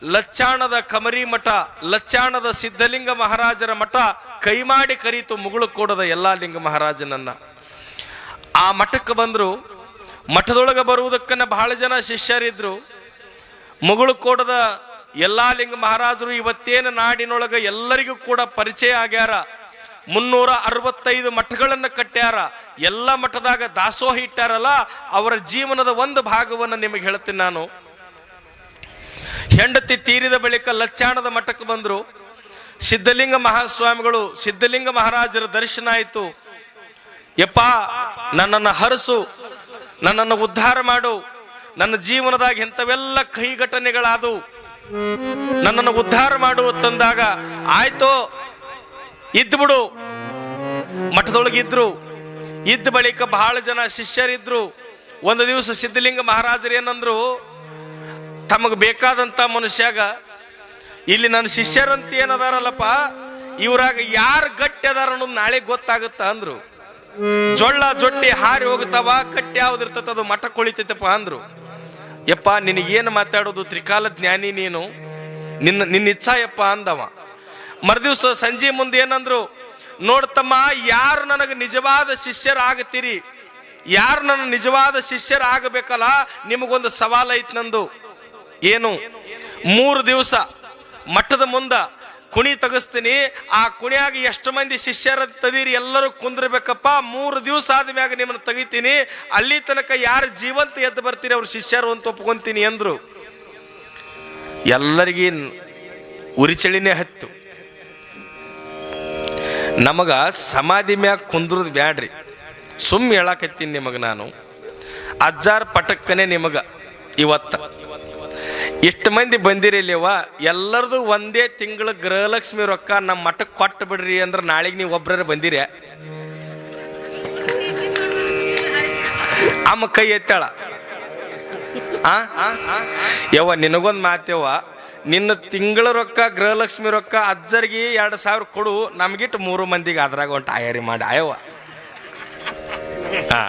ಲಚ್ಚಾಣದ ಕಮರಿ ಮಠ, ಲಚ್ಚಾಣದ ಸಿದ್ಧಲಿಂಗ ಮಹಾರಾಜರ ಮಠ ಕೈ ಮಾಡಿ ಕರೀತು ಮುಗುಳು ಕೂಡದ ಎಲ್ಲಾ ಲಿಂಗ ಮಹಾರಾಜನನ್ನ. ಆ ಮಠಕ್ಕೆ ಬಂದ್ರು, ಮಠದೊಳಗೆ ಬರುವುದಕ್ಕನ್ನ ಬಹಳ ಜನ ಶಿಷ್ಯರಿದ್ರು. ಮುಗುಳು ಕೂಡದ ಎಲ್ಲಾ ಲಿಂಗ ಮಹಾರಾಜರು ಇವತ್ತೇನು ನಾಡಿನೊಳಗೆ ಎಲ್ಲರಿಗೂ ಕೂಡ ಪರಿಚಯ ಆಗ್ಯಾರ. ಮುನ್ನೂರ ಅರವತ್ತೈದು ಮಠಗಳನ್ನ ಕಟ್ಟ್ಯಾರ. ಎಲ್ಲ ಮಠದಾಗ ದಾಸೋಹ ಇಟ್ಟಾರಲ್ಲ, ಅವರ ಜೀವನದ ಒಂದು ಭಾಗವನ್ನು ನಿಮಗೆ ಹೇಳ್ತೀನಿ ನಾನು. ಹೆಂಡತಿ ತೀರಿದ ಬಳಿಕ ಲಚ್ಚಾಣದ ಮಠಕ್ಕೆ ಬಂದರು. ಸಿದ್ಧಲಿಂಗ ಮಹಾಸ್ವಾಮಿಗಳು, ಸಿದ್ಧಲಿಂಗ ಮಹಾರಾಜರ ದರ್ಶನ ಆಯಿತು. ಯಪ್ಪ, ನನ್ನನ್ನು ಹರಸು, ನನ್ನನ್ನು ಉದ್ಧಾರ ಮಾಡು. ನನ್ನ ಜೀವನದಾಗ ಇಂಥವೆಲ್ಲ ಕಹಿ ಘಟನೆಗಳಾದವು ನನ್ನನ್ನು ಉದ್ಧಾರ ಮಾಡು ತಂದಾಗ ಆಯ್ತು, ಇದ್ದು ಬಿಡು. ಮಠದೊಳಗಿದ್ರು ಇದ್ದ ಬಳಿಕ ಬಹಳ ಜನ ಶಿಷ್ಯರಿದ್ರು. ಒಂದು ದಿವಸ ಸಿದ್ಧಲಿಂಗ ಮಹಾರಾಜರು ಏನಂದ್ರು ತಮಗೆ ಬೇಕಾದಂತ ಮನುಷ್ಯಾಗ, ಇಲ್ಲಿ ನನ್ನ ಶಿಷ್ಯರಂತ ಏನದಾರಲ್ಲಪ್ಪ, ಇವ್ರಾಗ ಯಾರು ಗಟ್ಟಿ ಅದಾರ ಅನ್ನೋದು ನಾಳೆ ಗೊತ್ತಾಗುತ್ತ ಅಂದ್ರು. ಜೊಳ್ಳ ಜೊಟ್ಟಿ ಹಾರಿ ಹೋಗ್ತಾವ, ಕಟ್ಟಿ ಯಾವ್ದಿರ್ತದ ಅದು ಮಠ ಕುಳಿತೈತಪ್ಪ ಅಂದ್ರು. ಯಪ್ಪ ನಿನಗೇನು ಮಾತಾಡೋದು ತ್ರಿಕಾಲ ಜ್ಞಾನಿ ನೀನು? ನಿನ್ನ ನಿನ್ನ ಇಚ್ಛಾ ಯಪ್ಪ ಅಂದವ. ಮರುದಿವ್ಸ ಸಂಜೆ ಮುಂದೆ ಏನಂದ್ರು ನೋಡ್ತಮ್ಮ ಯಾರು ನನಗೆ ನಿಜವಾದ ಶಿಷ್ಯರಾಗತ್ತೀರಿ? ಯಾರು ನನ್ನ ನಿಜವಾದ ಶಿಷ್ಯರಾಗಬೇಕಲ್ಲ? ನಿಮಗೊಂದು ಸವಾಲ್ ಐತ್ ನಂದು. ಏನು? ಮೂರು ದಿವಸ ಮಠದ ಮುಂದ ಕುಣಿ ತೆಗಿಸ್ತೀನಿ. ಆ ಕುಣಿಯಾಗ ಎಷ್ಟು ಮಂದಿ ಶಿಷ್ಯರ ತದೀರಿ ಎಲ್ಲರೂ ಕುಂದಿರ್ಬೇಕಪ್ಪ. ಮೂರು ದಿವಸ ಆದ್ಮ್ಯಾಗ ನಿಮ್ಮನ್ನು ತೆಗಿತೀನಿ. ಅಲ್ಲಿ ತನಕ ಯಾರು ಜೀವಂತ ಎದ್ದು ಬರ್ತೀರಿ ಅವ್ರ ಶಿಷ್ಯರು ಅಂತ ಒಪ್ಕೊಂತೀನಿ ಅಂದ್ರು. ಎಲ್ಲರಿಗೀ ಉರಿ ಚಳಿನೇ ಹತ್ತು. ನಮಗ ಸಮಾಧಿ ಮ್ಯಾಗ ಕುಂದ್ರದ್ ಬ್ಯಾಡ್ರಿ. ಸುಮ್ ಹೇಳಾಕತ್ತೀನಿ ನಿಮಗೆ ನಾನು. ಅಜ್ಜಾರ್ ಪಟಕ್ಕನೆ ನಿಮಗ ಇವತ್ತ. ಇಷ್ಟು ಮಂದಿ ಬಂದಿರಲಿವ ಎಲ್ಲರದು ಒಂದೇ ತಿಂಗಳ ಗೃಹಲಕ್ಷ್ಮಿ ರೊಕ್ಕ ನಮ್ಮ ಮಠಕ್ಕೆ ಕೊಟ್ಟು ಬಿಡ್ರಿ ಅಂದ್ರೆ ನಾಳೆಗೆ ನೀವು ಒಬ್ಬರ ಬಂದಿರ ಅಮ್ಮ ಕೈ ಎತ್ತಾಳ? ಆ? ಯವ್ವ, ನಿನಗೊಂದು ಮಾತೇವ ನಿನ್ನ ತಿಂಗಳ ರೊಕ್ಕ, ಗೃಹಲಕ್ಷ್ಮಿ ರೊಕ್ಕ ಅಜ್ಜರಿಗೆ ಎರಡು ಸಾವಿರ ಕೊಡು ನಮಗಿಟ್ಟು ಮೂರು ಮಂದಿಗೆ ಅದ್ರಾಗ ಒಂದು ಆಯರಿ ಮಾಡಿ ಹಾ.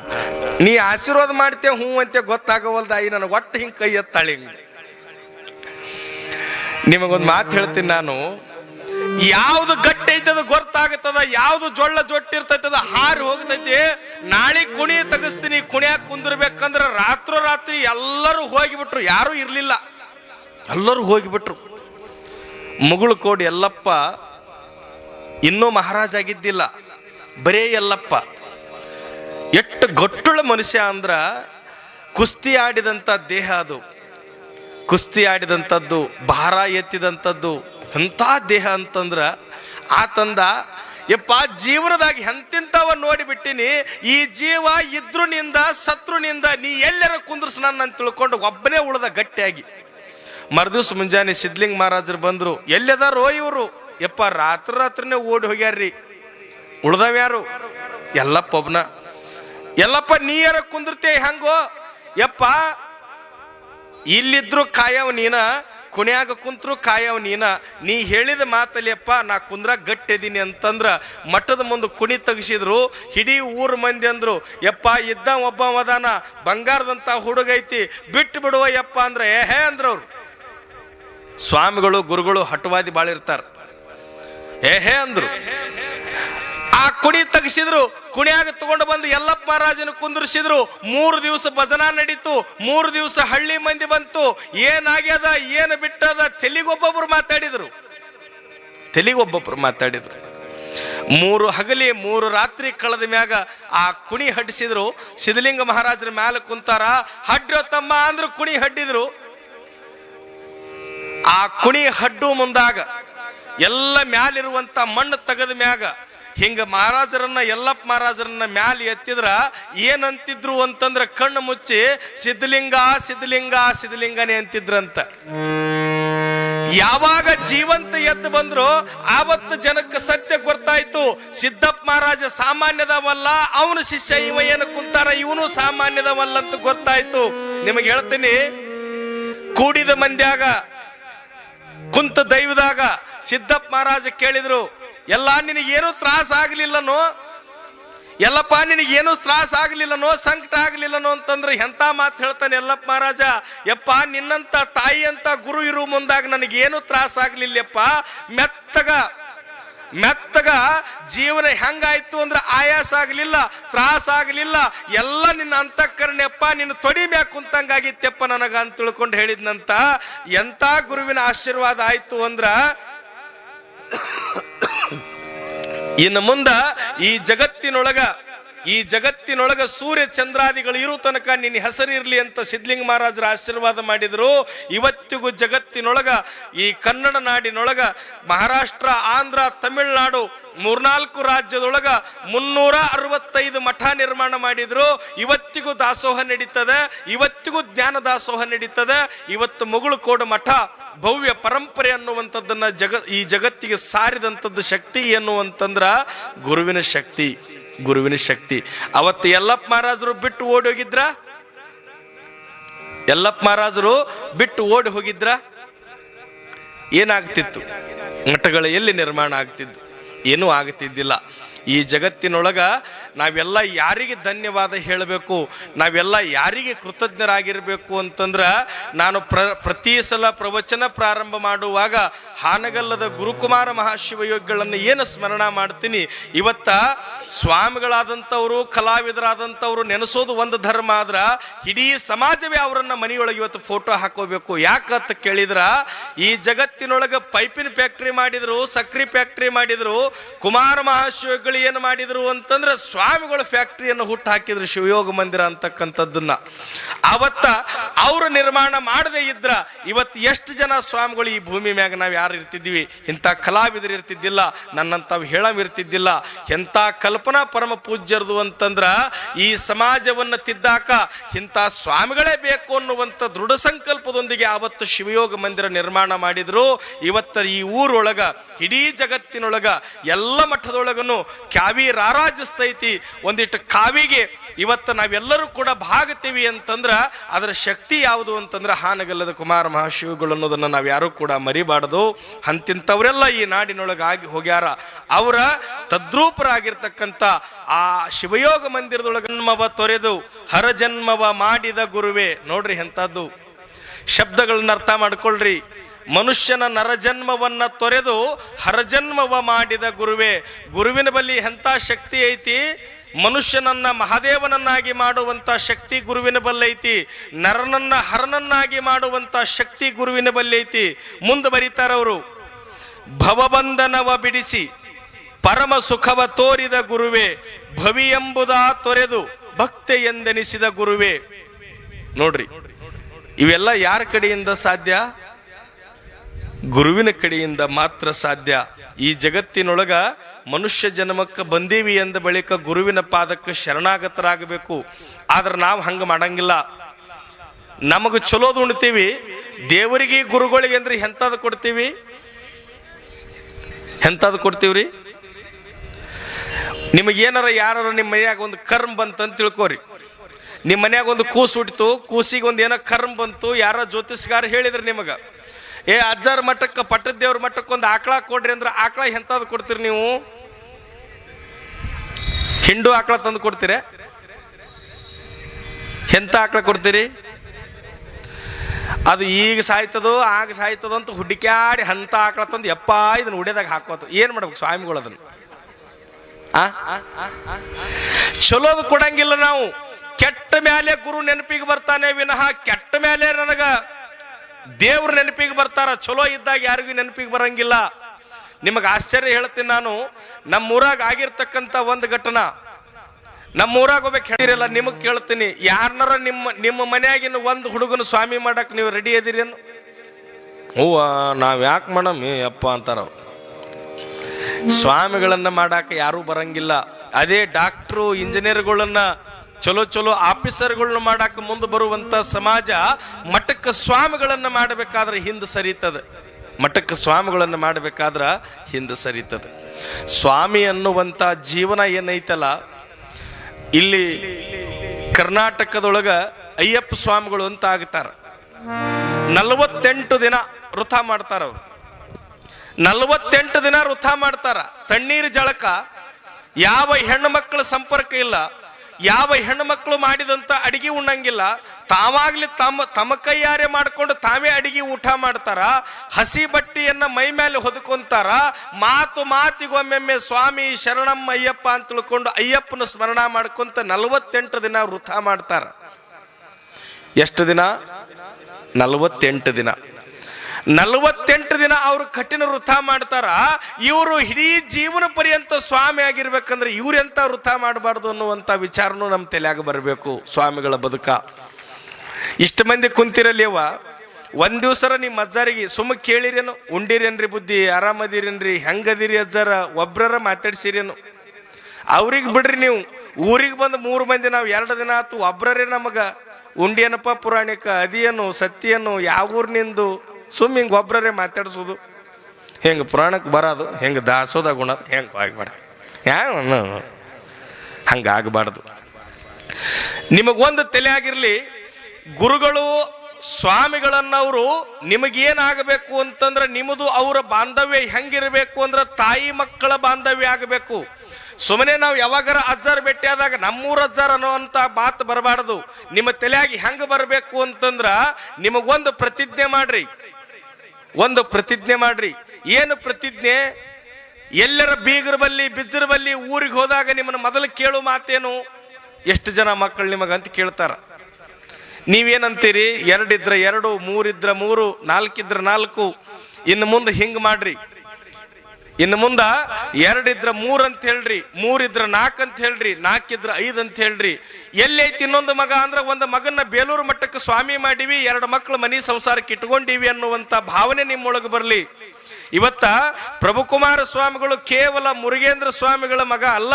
ನೀ ಆಶೀರ್ವಾದ ಮಾಡ್ತೇವೆ ಹ್ಞೂ ಅಂತ ಗೊತ್ತಾಗವಲ್ದ ಐ ನನಗೆ ಒಟ್ಟು ಹಿಂಗೆ ಕೈ ಎತ್ತಾಳೆ ಹಿಂಗೆ ನಿಮಗೊಂದು ಮಾತು ಹೇಳ್ತೀನಿ ನಾನು. ಯಾವ್ದು ಗಟ್ಟಿ ಐತದ ಗೊತ್ತಾಗತ್ತದ, ಯಾವ್ದು ಜೊಳ್ಳ ಜೊಟ್ಟಿರ್ತೈತದ ಹಾರಿ ಹೋಗ್ತೈತಿ. ನಾಳೆ ಕುಣಿ ತಗಸ್ತೀನಿ, ಕುಣಿಯಾಕ ಕುಂದಿರ್ಬೇಕಂದ್ರ ರಾತ್ರೋ ರಾತ್ರಿ ಎಲ್ಲರೂ ಹೋಗಿಬಿಟ್ರು, ಯಾರೂ ಇರಲಿಲ್ಲ. ಎಲ್ಲರೂ ಹೋಗಿಬಿಟ್ರು. ಮುಗುಳು ಕೋಡಿ ಎಲ್ಲಪ್ಪ ಇನ್ನೂ ಮಹಾರಾಜ ಆಗಿದ್ದಿಲ್ಲ. ಬರೇ ಎಲ್ಲಪ್ಪ ಎಷ್ಟು ಗಟ್ಟುಳ ಮನುಷ್ಯ ಅಂದ್ರ ಕುಸ್ತಿ ಆಡಿದಂಥ ದೇಹ ಅದು. ಕುಸ್ತಿ ಆಡಿದಂಥದ್ದು, ಭಾರ ಎತ್ತಿದಂಥದ್ದು ಎಂಥ ದೇಹ ಅಂತಂದ್ರ ಆತಂದ ಯಪ್ಪ ಜೀವನದಾಗ ಎಂತಿಂಥವ ನೋಡಿಬಿಟ್ಟಿನಿ, ಈ ಜೀವ ಇದ್ರುನಿಂದ ಸತ್ರುನಿಂದ ನೀ ಎಲ್ಲರ ಕುಂದ್ರಸ್ ನನ್ನ ತಿಳ್ಕೊಂಡು ಒಬ್ಬನೇ ಉಳ್ದ ಗಟ್ಟಿಯಾಗಿ. ಮರುದಿವ್ಸ ಮುಂಜಾನೆ ಸಿದ್ಲಿಂಗ್ ಮಹಾರಾಜರು ಬಂದರು, ಎಲ್ಲದಾರೋ ಇವರು. ಯಪ್ಪ ರಾತ್ರಿ ರಾತ್ರಿನೇ ಓಡಿ ಹೋಗ್ಯಾರ್ರಿ. ಉಳ್ದವ್ಯಾರು ಎಲ್ಲಪ್ಪ ಒಬ್ನ. ಎಲ್ಲಪ್ಪ ನೀ ಯಾರ ಕುಂದಿರ್ತೀಯ ಹೆಂಗೋ? ಯಪ್ಪ ಇಲ್ಲಿದ್ರು ಕಾಯವ್ ನೀನ ಕುಣ್ಯಾಗ ಕುಂತ್ರು ಕಾಯವ್ ನೀನ. ನೀ ಹೇಳಿದ ಮಾತಲ್ಲಿಯಪ್ಪ ನಾ ಕುಂದ್ರ ಗಟ್ಟಿದ್ದೀನಿ ಅಂತಂದ್ರ ಮಠದ ಮುಂದೆ ಕುಣಿ ತೆಗಿಸಿದ್ರು ಇಡೀ ಊರ್ ಮಂದಿ ಅಂದ್ರು, ಯಪ್ಪ, ಇದ್ದ ಒಬ್ಬ ಮದಾನ ಬಂಗಾರದಂತ ಹುಡುಗೈತಿ ಬಿಟ್ಟು ಬಿಡುವ ಯಪ್ಪ ಅಂದ್ರೆ, ಏ, ಹೇ ಅಂದ್ರವ್ರು ಸ್ವಾಮಿಗಳು, ಗುರುಗಳು ಹಟವಾದಿ ಬಾಳಿರ್ತಾರ. ಹೇ ಅಂದ್ರು. ಆ ಕುಣಿ ತೆಗೆಸಿದ್ರು, ಕುಣಿಯಾಗ ತಗೊಂಡು ಬಂದು ಯಲ್ಲಪ್ಪ ಮಹಾರಾಜನ ಕುಂದ್ರಿಸಿದ್ರು. ಮೂರು ದಿವಸ ಭಜನಾ ನಡೀತು, ಮೂರು ದಿವಸ ಹಳ್ಳಿ ಮಂದಿ ಬಂತು. ಏನಾಗ್ಯದ, ಏನು ಬಿಟ್ಟದ, ತೆಲಿಗೊಬ್ಬೊಬ್ರು ಮಾತಾಡಿದ್ರು. ತೆಲಿಗೊಬ್ಬೊಬ್ರು ಮಾತಾಡಿದ್ರು. ಮೂರು ಹಗಲಿ, ಮೂರು ರಾತ್ರಿ ಕಳೆದ ಮ್ಯಾಗ ಆ ಕುಣಿ ಹಡ್ಸಿದ್ರು. ಸಿದ್ಧಲಿಂಗ ಮಹಾರಾಜರ ಮ್ಯಾಲ ಕುಂತಾರ, ಹಡ್ರೋ ತಮ್ಮ ಅಂದ್ರು ಕುಣಿ ಹಡ್ಡಿದ್ರು. ಆ ಕುಣಿ ಹಡ್ಡು ಮುಂದಾಗ, ಎಲ್ಲ ಮ್ಯಾಲಿರುವಂತ ಮಣ್ಣು ತೆಗೆದ ಮ್ಯಾಗ ಹಿಂಗ ಮಹಾರಾಜರನ್ನ ಎಲ್ಲಪ್ಪ ಮಹಾರಾಜರನ್ನ ಮ್ಯಾಲ ಎತ್ತಿದ್ರ ಏನಂತಿದ್ರು ಅಂತಂದ್ರ ಕಣ್ಣು ಮುಚ್ಚಿ, ಸಿದ್ಧಲಿಂಗ ಸಿದ್ಧಲಿಂಗ, ಸಿದ್ಧಲಿಂಗನೇ ಅಂತಿದ್ರಂತ. ಯಾವಾಗ ಜೀವಂತ ಎದ್ದು ಬಂದ್ರು, ಆವತ್ತು ಜನಕ್ಕೆ ಸತ್ಯ ಗೊತ್ತಾಯ್ತು. ಸಿದ್ದಪ್ಪ ಮಹಾರಾಜ ಸಾಮಾನ್ಯದವಲ್ಲ, ಅವನ ಶಿಷ್ಯ, ಇವ ಏನು ಕುಂತಾರ, ಇವನು ಸಾಮಾನ್ಯದವಲ್ಲ ಅಂತ ಗೊತ್ತಾಯ್ತು. ನಿಮಗೆ ಹೇಳ್ತೀನಿ, ಕೂಡಿದ ಮಂದ್ಯಾಗ, ಕುಂತ ದೈವದಾಗ ಸಿದ್ದಪ್ಪ ಮಹಾರಾಜ ಕೇಳಿದ್ರು ಎಲ್ಲ ನಿನಗೇನು ತ್ರಾಸ ಆಗ್ಲಿಲ್ಲನೋ? ಎಲ್ಲಪ್ಪ, ನಿನಗೇನು ತ್ರಾಸ ಆಗ್ಲಿಲ್ಲನೋ, ಸಂಕಟ ಆಗ್ಲಿಲ್ಲನೋ ಅಂತಂದ್ರೆ ಎಂಥ ಮಾತು ಹೇಳ್ತಾನೆ ಎಲ್ಲಪ್ಪ ಮಹಾರಾಜ? ಯಪ್ಪ, ನಿನ್ನಂತ ತಾಯಿ ಅಂತ ಗುರು ಇರು ಮುಂದಾಗ ನನಗೇನು ತ್ರಾಸ ಆಗ್ಲಿಲ್ಲಪ್ಪ? ಮೆತ್ತಗ ಮೆತ್ತಗ ಜೀವನ ಹೆಂಗಾಯ್ತು ಅಂದ್ರೆ ಆಯಾಸ ಆಗಲಿಲ್ಲ, ತ್ರಾಸ ಆಗಲಿಲ್ಲ. ಎಲ್ಲ ನಿನ್ನ ಅಂತಃಕರಣೆಪ್ಪ ನಿನ್ನ ತೊಡಿ ಮ್ಯಾಗ ಕುಂತಂಗಾಗಿತ್ತೆಪ್ಪ ನನಗ ಅಂತ ತಿಳ್ಕೊಂಡು ಹೇಳಿದ್ನಂತ ಎಂಥ ಗುರುವಿನ ಆಶೀರ್ವಾದ ಆಯ್ತು ಅಂದ್ರ ಇನ್ನು ಮುಂದ ಈ ಜಗತ್ತಿನೊಳಗ ಈ ಜಗತ್ತಿನೊಳಗ ಸೂರ್ಯ ಚಂದ್ರಾದಿಗಳು ಇರೋ ತನಕ ನಿನ್ನ ಹೆಸರಿರಲಿ ಅಂತ ಸಿದ್ಲಿಂಗ ಮಹಾರಾಜರ ಆಶೀರ್ವಾದ ಮಾಡಿದರು. ಇವತ್ತಿಗೂ ಜಗತ್ತಿನೊಳಗ, ಈ ಕನ್ನಡ ನಾಡಿನೊಳಗ, ಮಹಾರಾಷ್ಟ್ರ, ಆಂಧ್ರ, ತಮಿಳುನಾಡು ಮೂರ್ನಾಲ್ಕು ರಾಜ್ಯದೊಳಗ ಮುನ್ನೂರ ಅರವತ್ತೈದು ಮಠ ನಿರ್ಮಾಣ ಮಾಡಿದ್ರು. ಇವತ್ತಿಗೂ ದಾಸೋಹ ನಡೀತದೆ, ಇವತ್ತಿಗೂ ಜ್ಞಾನ ದಾಸೋಹ ನಡೀತದೆ. ಇವತ್ತು ಮುಗುಳುಕೋಡು ಮಠ ಭವ್ಯ ಪರಂಪರೆ ಅನ್ನುವಂಥದ್ದನ್ನ ಜಗ, ಈ ಜಗತ್ತಿಗೆ ಸಾರಿದಂಥದ್ದು ಶಕ್ತಿ ಎನ್ನುವಂತಂದ್ರ ಗುರುವಿನ ಶಕ್ತಿ. ಗುರುವಿನ ಶಕ್ತಿ. ಅವತ್ತು ಎಲ್ಲಪ್ಪ ಮಹಾರಾಜರು ಬಿಟ್ಟು ಓಡಿ ಹೋಗಿದ್ರ? ಎಲ್ಲಪ್ಪ ಮಹಾರಾಜರು ಬಿಟ್ಟು ಓಡಿ ಹೋಗಿದ್ರ? ಏನಾಗ್ತಿತ್ತು? ಮಠಗಳು ಎಲ್ಲಿ ನಿರ್ಮಾಣ ಆಗ್ತಿದ್ದು? ಏನೂ ಆಗ್ತಿದ್ದಿಲ್ಲ. ಈ ಜಗತ್ತಿನೊಳಗ ನಾವೆಲ್ಲ ಯಾರಿಗೆ ಧನ್ಯವಾದ ಹೇಳಬೇಕು, ನಾವೆಲ್ಲ ಯಾರಿಗೆ ಕೃತಜ್ಞರಾಗಿರಬೇಕು ಅಂತಂದ್ರೆ ನಾನು ಪ್ರ, ಪ್ರತಿ ಸಲ ಪ್ರವಚನ ಪ್ರಾರಂಭ ಮಾಡುವಾಗ ಹಾನಗಲ್ಲದ ಗುರುಕುಮಾರ ಮಹಾಶಿವಯೋಗಿಗಳನ್ನು ಏನು ಸ್ಮರಣ ಮಾಡ್ತೀನಿ, ಇವತ್ತ ಸ್ವಾಮಿಗಳಾದಂಥವರು, ಕಲಾವಿದರಾದಂಥವ್ರು ನೆನೆಸೋದು ಒಂದು ಧರ್ಮ ಆದ್ರೆ ಇಡೀ ಸಮಾಜವೇ ಅವರನ್ನ ಮನೆಯೊಳಗೆ ಇವತ್ತು ಫೋಟೋ ಹಾಕೋಬೇಕು. ಯಾಕಂತ ಕೇಳಿದ್ರ, ಈ ಜಗತ್ತಿನೊಳಗೆ ಪೈಪಿನ ಫ್ಯಾಕ್ಟ್ರಿ ಮಾಡಿದ್ರು, ಸಕ್ರಿ ಫ್ಯಾಕ್ಟ್ರಿ ಮಾಡಿದ್ರು, ಕುಮಾರ ಮಹಾಶಿವಗಳು ಏನು ಮಾಡಿದರು ಅಂತಂದ್ರೆ ಸ್ವಾಮಿಗಳು ಫ್ಯಾಕ್ಟ್ರಿಯನ್ನು ಹುಟ್ಟು ಹಾಕಿದ್ರು ಶಿವಯೋಗ ಮಂದಿರ ಅಂತಕ್ಕಂಥದ್ದನ್ನ. ಅವತ್ತ ಅವರು ನಿರ್ಮಾಣ ಮಾಡದೇ ಇದ್ರ ಇವತ್ತು ಎಷ್ಟು ಜನ ಸ್ವಾಮಿಗಳು ಈ ಭೂಮಿ ಮ್ಯಾಗ ನಾವು ಯಾರು ಇರ್ತಿದ್ವಿ? ಇಂಥ ಕಲಾವಿದರು ಇರ್ತಿದ್ದಿಲ್ಲ, ನನ್ನಂಥವು ಹೇಳಮ್ ಇರ್ತಿದ್ದಿಲ್ಲ. ಎಂಥ ಕಲ್ಪನಾ ಪರಮ ಪೂಜ್ಯರದು ಅಂತಂದ್ರೆ ಈ ಸಮಾಜವನ್ನು ತಿದ್ದಾಕ ಇಂಥ ಸ್ವಾಮಿಗಳೇ ಬೇಕು ಅನ್ನುವಂಥ ದೃಢ ಸಂಕಲ್ಪದೊಂದಿಗೆ ಆವತ್ತು ಶಿವಯೋಗ ಮಂದಿರ ನಿರ್ಮಾಣ ಮಾಡಿದರು. ಇವತ್ತ ಈ ಊರೊಳಗ, ಇಡೀ ಜಗತ್ತಿನೊಳಗ ಎಲ್ಲ ಮಠದೊಳಗನು ಕ್ಯಾವಿ ರಾರಾಜಿಸ್ತೈತಿ. ಒಂದಿಟ್ಟು ಕಾವಿಗೆ ಇವತ್ತು ನಾವೆಲ್ಲರೂ ಕೂಡ ಭಾಗತೀವಿ ಅಂತಂದ್ರೆ ಅದರ ಶಕ್ತಿ ಯಾವುದು ಅಂತಂದ್ರೆ ಹಾನಗಲ್ಲದ ಕುಮಾರ ಮಹಾಶಿವಗಳು ಅನ್ನೋದನ್ನು ನಾವು ಯಾರೂ ಕೂಡ ಮರಿಬಾರ್ದು. ಅಂತಿಂಥವರೆಲ್ಲ ಈ ನಾಡಿನೊಳಗೆ ಆಗಿ ಹೋಗ್ಯಾರ. ಅವರ ತದ್ರೂಪರಾಗಿರ್ತಕ್ಕಂಥ ಆ ಶಿವಯೋಗ ಮಂದಿರದೊಳಗೆ ಜನ್ಮವ ತೊರೆದು ಹರಜನ್ಮವ ಮಾಡಿದ ಗುರುವೇ. ನೋಡ್ರಿ ಎಂಥದ್ದು. ಶಬ್ದಗಳನ್ನ ಅರ್ಥ ಮಾಡ್ಕೊಳ್ರಿ. ಮನುಷ್ಯನ ನರಜನ್ಮವನ್ನ ತೊರೆದು ಹರಜನ್ಮವ ಮಾಡಿದ ಗುರುವೇ, ಗುರುವಿನ ಬಳಿ ಎಂಥ ಶಕ್ತಿ ಐತಿ? ಮನುಷ್ಯನನ್ನ ಮಹಾದೇವನನ್ನಾಗಿ ಮಾಡುವಂಥ ಶಕ್ತಿ ಗುರುವಿನ ಬಲ್ಲೈತಿ ನರನನ್ನ ಹರನನ್ನಾಗಿ ಮಾಡುವಂಥ ಶಕ್ತಿ ಗುರುವಿನ ಬಲ್ಲೈತಿ ಮುಂದೆ ಬರೀತಾರವರು ಭವಬಂಧನವ ಬಿಡಿಸಿ ಪರಮ ಸುಖವ ತೋರಿದ ಗುರುವೇ, ಭವಿ ಎಂಬುದ ತೊರೆದು ಭಕ್ತೆ ಎಂದೆನಿಸಿದ ಗುರುವೇ. ನೋಡ್ರಿ, ಇವೆಲ್ಲ ಯಾರ ಕಡೆಯಿಂದ ಸಾಧ್ಯ? ಗುರುವಿನ ಕಡೆಯಿಂದ ಮಾತ್ರ ಸಾಧ್ಯ. ಈ ಜಗತ್ತಿನೊಳಗ ಮನುಷ್ಯ ಜನ್ಮಕ್ಕೆ ಬಂದೀವಿ ಎಂದ ಬಳಿಕ ಗುರುವಿನ ಪಾದಕ್ಕೆ ಶರಣಾಗತರಾಗಬೇಕು. ಆದ್ರೆ ನಾವು ಹಂಗೆ ಮಾಡಂಗಿಲ್ಲ. ನಮಗೆ ಚಲೋದು ಉಣ್ತೀವಿ. ದೇವರಿಗೆ ಗುರುಗಳಿಗೆ ಅಂದ್ರೆ ಎಂಥದ್ದು ಕೊಡ್ತೀವಿ? ಎಂಥದ್ದು ಕೊಡ್ತೀವ್ರಿ? ನಿಮಗೇನಾರ ಯಾರ ನಿಮ್ಮ ಮನೆಯಾಗ ಒಂದು ಕರ್ಮ್ ಬಂತಂತ ತಿಳ್ಕೊರಿ. ನಿಮ್ಮ ಮನ್ಯಾಗ ಒಂದು ಕೂಸು ಹುಟ್ಟಿತು ಕೂಸಿಗೆ ಒಂದು ಏನೋ ಕರ್ಮ್ ಬಂತು, ಯಾರೋ ಜ್ಯೋತಿಷ್ಗಾರ ಹೇಳಿದ್ರು ನಿಮಗೆ. ಏ ಅಜ್ಜಾರ ಮಠಕ್ಕೆ ಪಟ್ಟದ ದೇವ್ರ ಮಠಕ್ಕೆ ಒಂದು ಆಕಳ ಕೊಡ್ರಿ ಅಂದ್ರೆ ಆಕಳ ಎಂಥದ್ದು ಕೊಡ್ತೀರಿ ನೀವು? ಹಿಂಡು ಆಕಳ ತಂದು ಕೊಡ್ತೀರ? ಎಂತ ಆಕಳ ಕೊಡ್ತೀರಿ? ಅದು ಈಗ ಸಾಯ್ತದೋ, ಆಗ ಸಾಯ್ತದೋ ಅಂತ ಹುಡುಕ್ಯಾಡಿ ಹಂತ ಆಕಳ ತಂದು ಎಪ್ಪ ಇದನ್ನ ಉಡ್ಯದಾಗ ಹಾಕೋತ. ಏನು ಮಾಡ್ಬೇಕು ಸ್ವಾಮಿಗಳು ಅದನ್ನು? ಚಲೋದು ಕೊಡಂಗಿಲ್ಲ ನಾವು. ಕೆಟ್ಟ ಮೇಲೆ ಗುರು ನೆನಪಿಗೆ ಬರ್ತಾನೆ ವಿನಃ ಕೆಟ್ಟ ಮೇಲೆ ನನಗ ದೇವ್ರ ನೆನಪಿಗೆ ಬರ್ತಾರ ಚಲೋ ಇದ್ದಾಗ ಯಾರಿಗೂ ನೆನಪಿಗೆ ಬರಂಗಿಲ್ಲ. ನಿಮಗೆ ಆಶ್ಚರ್ಯ ಹೇಳ್ತೀನಿ ನಾನು ನಮ್ಮ ಆಗಿರ್ತಕ್ಕಂತ ಆಗಿರ್ತಕ್ಕಂಥ ಒಂದು ಘಟನಾ. ನಮ್ಮ ಊರಾಗ ಹೋಗ್ಬೇಕು ಹೇಳಿರಲ್ಲ ನಿಮಗೆ ಕೇಳ್ತೀನಿ ಯಾರನ್ನಾರ ನಿಮ್ಮ ನಿಮ್ಮ ಮನೆಯಾಗಿನ ಒಂದು ಹುಡುಗನ ಸ್ವಾಮಿ ಮಾಡಕ್ ನೀವು ರೆಡಿ ಅದೀರೇನು ಹೂವ, ನಾವು ಯಾಕೆ ಮಾಡಮ್? ಅಪ್ಪ ಅಂತಾರ ಸ್ವಾಮಿಗಳನ್ನ ಮಾಡಾಕ ಯಾರೂ ಬರಂಗಿಲ್ಲ. ಅದೇ ಡಾಕ್ಟ್ರು ಇಂಜಿನಿಯರ್ಗಳನ್ನ ಚಲೋ ಚಲೋ ಆಫೀಸರ್ಗಳನ್ನ ಮಾಡಕ್ಕೆ ಮುಂದೆ ಬರುವಂತ ಸಮಾಜ ಮಠಕ್ಕೆ ಸ್ವಾಮಿಗಳನ್ನ ಮಾಡಬೇಕಾದ್ರೆ ಹಿಂದೆ ಸರಿತದ. ಮಠಕ್ಕೆ ಸ್ವಾಮಿಗಳನ್ನು ಮಾಡಬೇಕಾದ್ರೆ ಹಿಂದೆ ಸರಿತದ. ಸ್ವಾಮಿ ಅನ್ನುವಂಥ ಜೀವನ ಏನೈತಲ್ಲ, ಇಲ್ಲಿ ಕರ್ನಾಟಕದೊಳಗ ಅಯ್ಯಪ್ಪ ಸ್ವಾಮಿಗಳು ಅಂತ ಆಗ್ತಾರ. ನಲವತ್ತೆಂಟು ದಿನ ವೃಥ ಮಾಡ್ತಾರ ಅವ್ರು. ನಲವತ್ತೆಂಟು ದಿನ ವೃಥ ಮಾಡ್ತಾರ. ತಣ್ಣೀರು ಜಳಕ, ಯಾವ ಹೆಣ್ಣು ಮಕ್ಕಳ ಸಂಪರ್ಕ ಇಲ್ಲ. ಯಾವ ಹೆಣ್ಣು ಮಕ್ಕಳು ಮಾಡಿದಂತ ಅಡಿಗೆ ಉಣ್ಣಂಗಿಲ್ಲ, ತಾವಾಗ್ಲಿ ತಮ್ಮ ತಮ್ಮ ಕೈಯಾರೆ ಮಾಡಿಕೊಂಡು ತಾವೇ ಅಡಿಗೆ ಊಟ ಮಾಡ್ತಾರ, ಹಸಿ ಬಟ್ಟೆಯನ್ನ ಮೈ ಮೇಲೆ ಹೊದ್ಕೊಂತಾರ, ಮಾತು ಮಾತಿಗೊಮ್ಮೆಮ್ಮೆ ಸ್ವಾಮಿ ಶರಣಮ್ಮ ಅಯ್ಯಪ್ಪ ಅಂತ ತಿಳ್ಕೊಂಡು ಅಯ್ಯಪ್ಪನ ಸ್ಮರಣ ಮಾಡ್ಕೊಂತ ನಲವತ್ತೆಂಟು ದಿನ ವೃಥ ಮಾಡ್ತಾರ. ಎಷ್ಟು ದಿನ? ನಲವತ್ತೆಂಟು ದಿನ. ನಲವತ್ತೆಂಟು ದಿನ ಅವರು ಕಠಿಣ ವೃಥ ಮಾಡ್ತಾರ, ಇವರು ಇಡೀ ಜೀವನ ಪರ್ಯಂತ ಸ್ವಾಮಿ ಆಗಿರ್ಬೇಕಂದ್ರೆ ಇವ್ರೆಂತ ವೃಥ ಮಾಡಬಾರ್ದು ಅನ್ನುವಂಥ ವಿಚಾರನೂ ನಮ್ಮ ತಲೆಯಾಗ ಬರಬೇಕು ಸ್ವಾಮಿಗಳ ಬದುಕ. ಇಷ್ಟು ಮಂದಿ ಕುಂತಿರಲಿವ ಒಂದ್ ದಿವ್ಸರ ನಿಮ್ಮ ಅಜ್ಜಾರಿಗೆ, ಸುಮ್ಮ ಕೇಳಿರೇನು? ಉಂಡಿರೇನ್ರಿ ಬುದ್ಧಿ, ಆರಾಮದಿರೇನ್ರಿ? ಹೆಂಗದಿರಿ ಅಜ್ಜಾರ? ಒಬ್ರರ ಮಾತಾಡ್ಸಿರೇನು? ಅವ್ರಿಗೆ ಬಿಡ್ರಿ ನೀವು. ಊರಿಗೆ ಬಂದು ಮೂರು ಮಂದಿ, ನಾವು ಎರಡು ದಿನ ಆತು, ಒಬ್ರರೇ ನಮಗ. ಉಂಡಿಯನಪ್ಪ ಪುರಾಣಿಕ, ಅದಿಯನು, ಸತ್ಯನು ಯಾವ ಊರಿನಿಂದು ಸುಮ್ಮ ಹಿಂಗೆ ಒಬ್ಬರೇ ಮಾತಾಡಿಸೋದು. ಹೆಂಗೆ ಪುರಾಣಕ್ಕೆ ಬರೋದು, ಹೆಂಗೆ ದಾಸೋದ ಗುಣ, ಹೆಂಗೆ ಆಗ್ಬೇಡ. ಯಾವ ಹಂಗೆ ಆಗಬಾರ್ದು ನಿಮಗೊಂದು ತಲೆ ಆಗಿರಲಿ ಗುರುಗಳು, ಸ್ವಾಮಿಗಳನ್ನವರು ನಿಮಗೇನಾಗಬೇಕು ಅಂತಂದ್ರೆ ನಿಮ್ಮದು ಅವರ ಬಾಂಧವ್ಯ ಹೆಂಗಿರಬೇಕು ಅಂದ್ರೆ ತಾಯಿ ಮಕ್ಕಳ ಬಾಂಧವ್ಯ ಆಗಬೇಕು. ಸುಮ್ಮನೆ ನಾವು ಯಾವಾಗಾರ ಅಜ್ಜಾರ್ ಭೇಟಿ ಆದಾಗ ನಮ್ಮೂರ ಅಜ್ಜಾರ್ ಅಂತ ಮಾತು ಬರಬಾರ್ದು. ನಿಮ್ಮ ತಲೆಯಾಗಿ ಹೆಂಗ್ ಬರಬೇಕು ಅಂತಂದ್ರೆ ನಿಮಗೊಂದು ಪ್ರತಿಜ್ಞೆ ಮಾಡ್ರಿ. ಒಂದು ಪ್ರತಿಜ್ಞೆ ಮಾಡ್ರಿ. ಏನು ಪ್ರತಿಜ್ಞೆ? ಎಲ್ಲರ ಬೀಗರ ಬಲ್ಲಿ, ಬಿಜ್ಜರ ಬಲ್ಲಿ ಊರಿಗೆ ಹೋದಾಗ ನಿಮ್ಮನ್ನು ಮೊದಲು ಕೇಳು ಮಾತೇನು? ಎಷ್ಟು ಜನ ಮಕ್ಕಳು ನಿಮಗಂತ ಕೇಳ್ತಾರ. ನೀವೇನಂತೀರಿ? ಎರಡಿದ್ರ ಎರಡು, ಮೂರಿದ್ರ ಮೂರು, ನಾಲ್ಕಿದ್ರ ನಾಲ್ಕು. ಇನ್ನು ಮುಂದೆ ಹಿಂಗ್ ಮಾಡ್ರಿ. ಇನ್ನು ಮುಂದ ಎರಡಿದ್ರ ಮೂರ್ ಅಂತ ಹೇಳ್ರಿ, ಮೂರಿದ್ರ ನಾಲ್ಕು ಅಂತ ಹೇಳ್ರಿ ನಾಲ್ಕಿದ್ರ ಐದ್ ಅಂತ ಹೇಳ್ರಿ. ಎಲ್ಲೈತಿ ಇನ್ನೊಂದು ಮಗ ಅಂದ್ರ ಒಂದು ಮಗನ್ನ ಬೇಲೂರು ಮಟ್ಟಕ್ಕೆ ಸ್ವಾಮಿ ಮಾಡಿವಿ, ಎರಡು ಮಕ್ಕಳು ಮನಿ ಸಂಸಾರಕ್ಕೆ ಇಟ್ಕೊಂಡಿವಿ ಅನ್ನುವಂತ ಭಾವನೆ ನಿಮ್ಮೊಳಗೆ ಬರ್ಲಿ. ಇವತ್ತ ಪ್ರಭುಕುಮಾರ ಸ್ವಾಮಿಗಳು ಕೇವಲ ಮುರುಗೇಂದ್ರ ಸ್ವಾಮಿಗಳ ಮಗ ಅಲ್ಲ,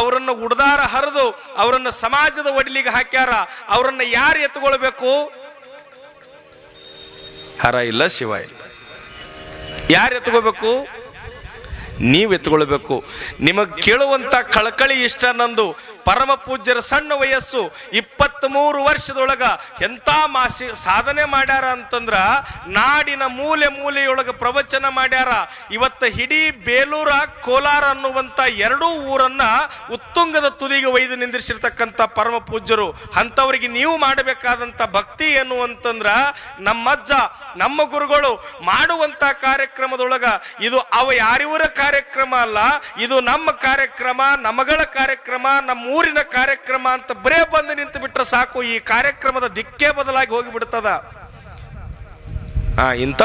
ಅವರನ್ನು ಉಡ್ದಾರ ಹರಿದು ಅವರನ್ನು ಸಮಾಜದ ಒಡಲಿಗೆ ಹಾಕ್ಯಾರ, ಅವರನ್ನ ಯಾರು ಎತ್ಕೊಳ್ಬೇಕು? ಹರ ಇಲ್ಲ ಶಿವ ಯಾರು ಎತ್ಕೋಬೇಕು ನೀವು ಎತ್ಕೊಳ್ಬೇಕು. ನಿಮಗೆ ಕೇಳುವಂತ ಕಳಕಳಿ ಇಷ್ಟ ನಂದು. ಪರಮ ಪೂಜ್ಯರ ಸಣ್ಣ ವಯಸ್ಸು ಇಪ್ಪತ್ತ್ ಮೂರು ವರ್ಷದೊಳಗ ಎಂತ ಮಾಸಿ ಸಾಧನೆ ಮಾಡ್ಯಾರ ಅಂತಂದ್ರ ನಾಡಿನ ಮೂಲೆ ಮೂಲೆಯೊಳಗ ಪ್ರವಚನ ಮಾಡ್ಯಾರ. ಇವತ್ತ ಇಡೀ ಬೇಲೂರ, ಕೋಲಾರ ಅನ್ನುವಂತ ಎರಡೂ ಊರನ್ನ ಉತ್ತುಂಗದ ತುದಿಗೆ ಒಯ್ದು ನಿಂದಿರಿಸಿರ್ತಕ್ಕಂಥ ಪರಮ ಪೂಜ್ಯರು. ಅಂಥವ್ರಿಗೆ ನೀವು ಮಾಡಬೇಕಾದಂತ ಭಕ್ತಿ ಏನು ಅಂತಂದ್ರ ನಮ್ಮಜ್ಜ, ನಮ್ಮ ಗುರುಗಳು ಮಾಡುವಂತ ಕಾರ್ಯಕ್ರಮದೊಳಗ ಇದು ಅವ ಯಾರಿವರ ಕಾರ್ಯಕ್ರಮ ಅಲ್ಲ, ಇದು ನಮ್ಮ ಕಾರ್ಯಕ್ರಮ, ನಮಗಳ ಕಾರ್ಯಕ್ರಮ ನಮ್ಮ ಊರಿನ ಕಾರ್ಯಕ್ರಮ ಅಂತ ಬರೇ ಬಂದು ನಿಂತು ಬಿಟ್ರೆ ಸಾಕು, ಈ ಕಾರ್ಯಕ್ರಮದ ದಿಕ್ಕೇ ಬದಲಾಗಿ ಹೋಗಿಬಿಡ್ತದ. ಇಂಥ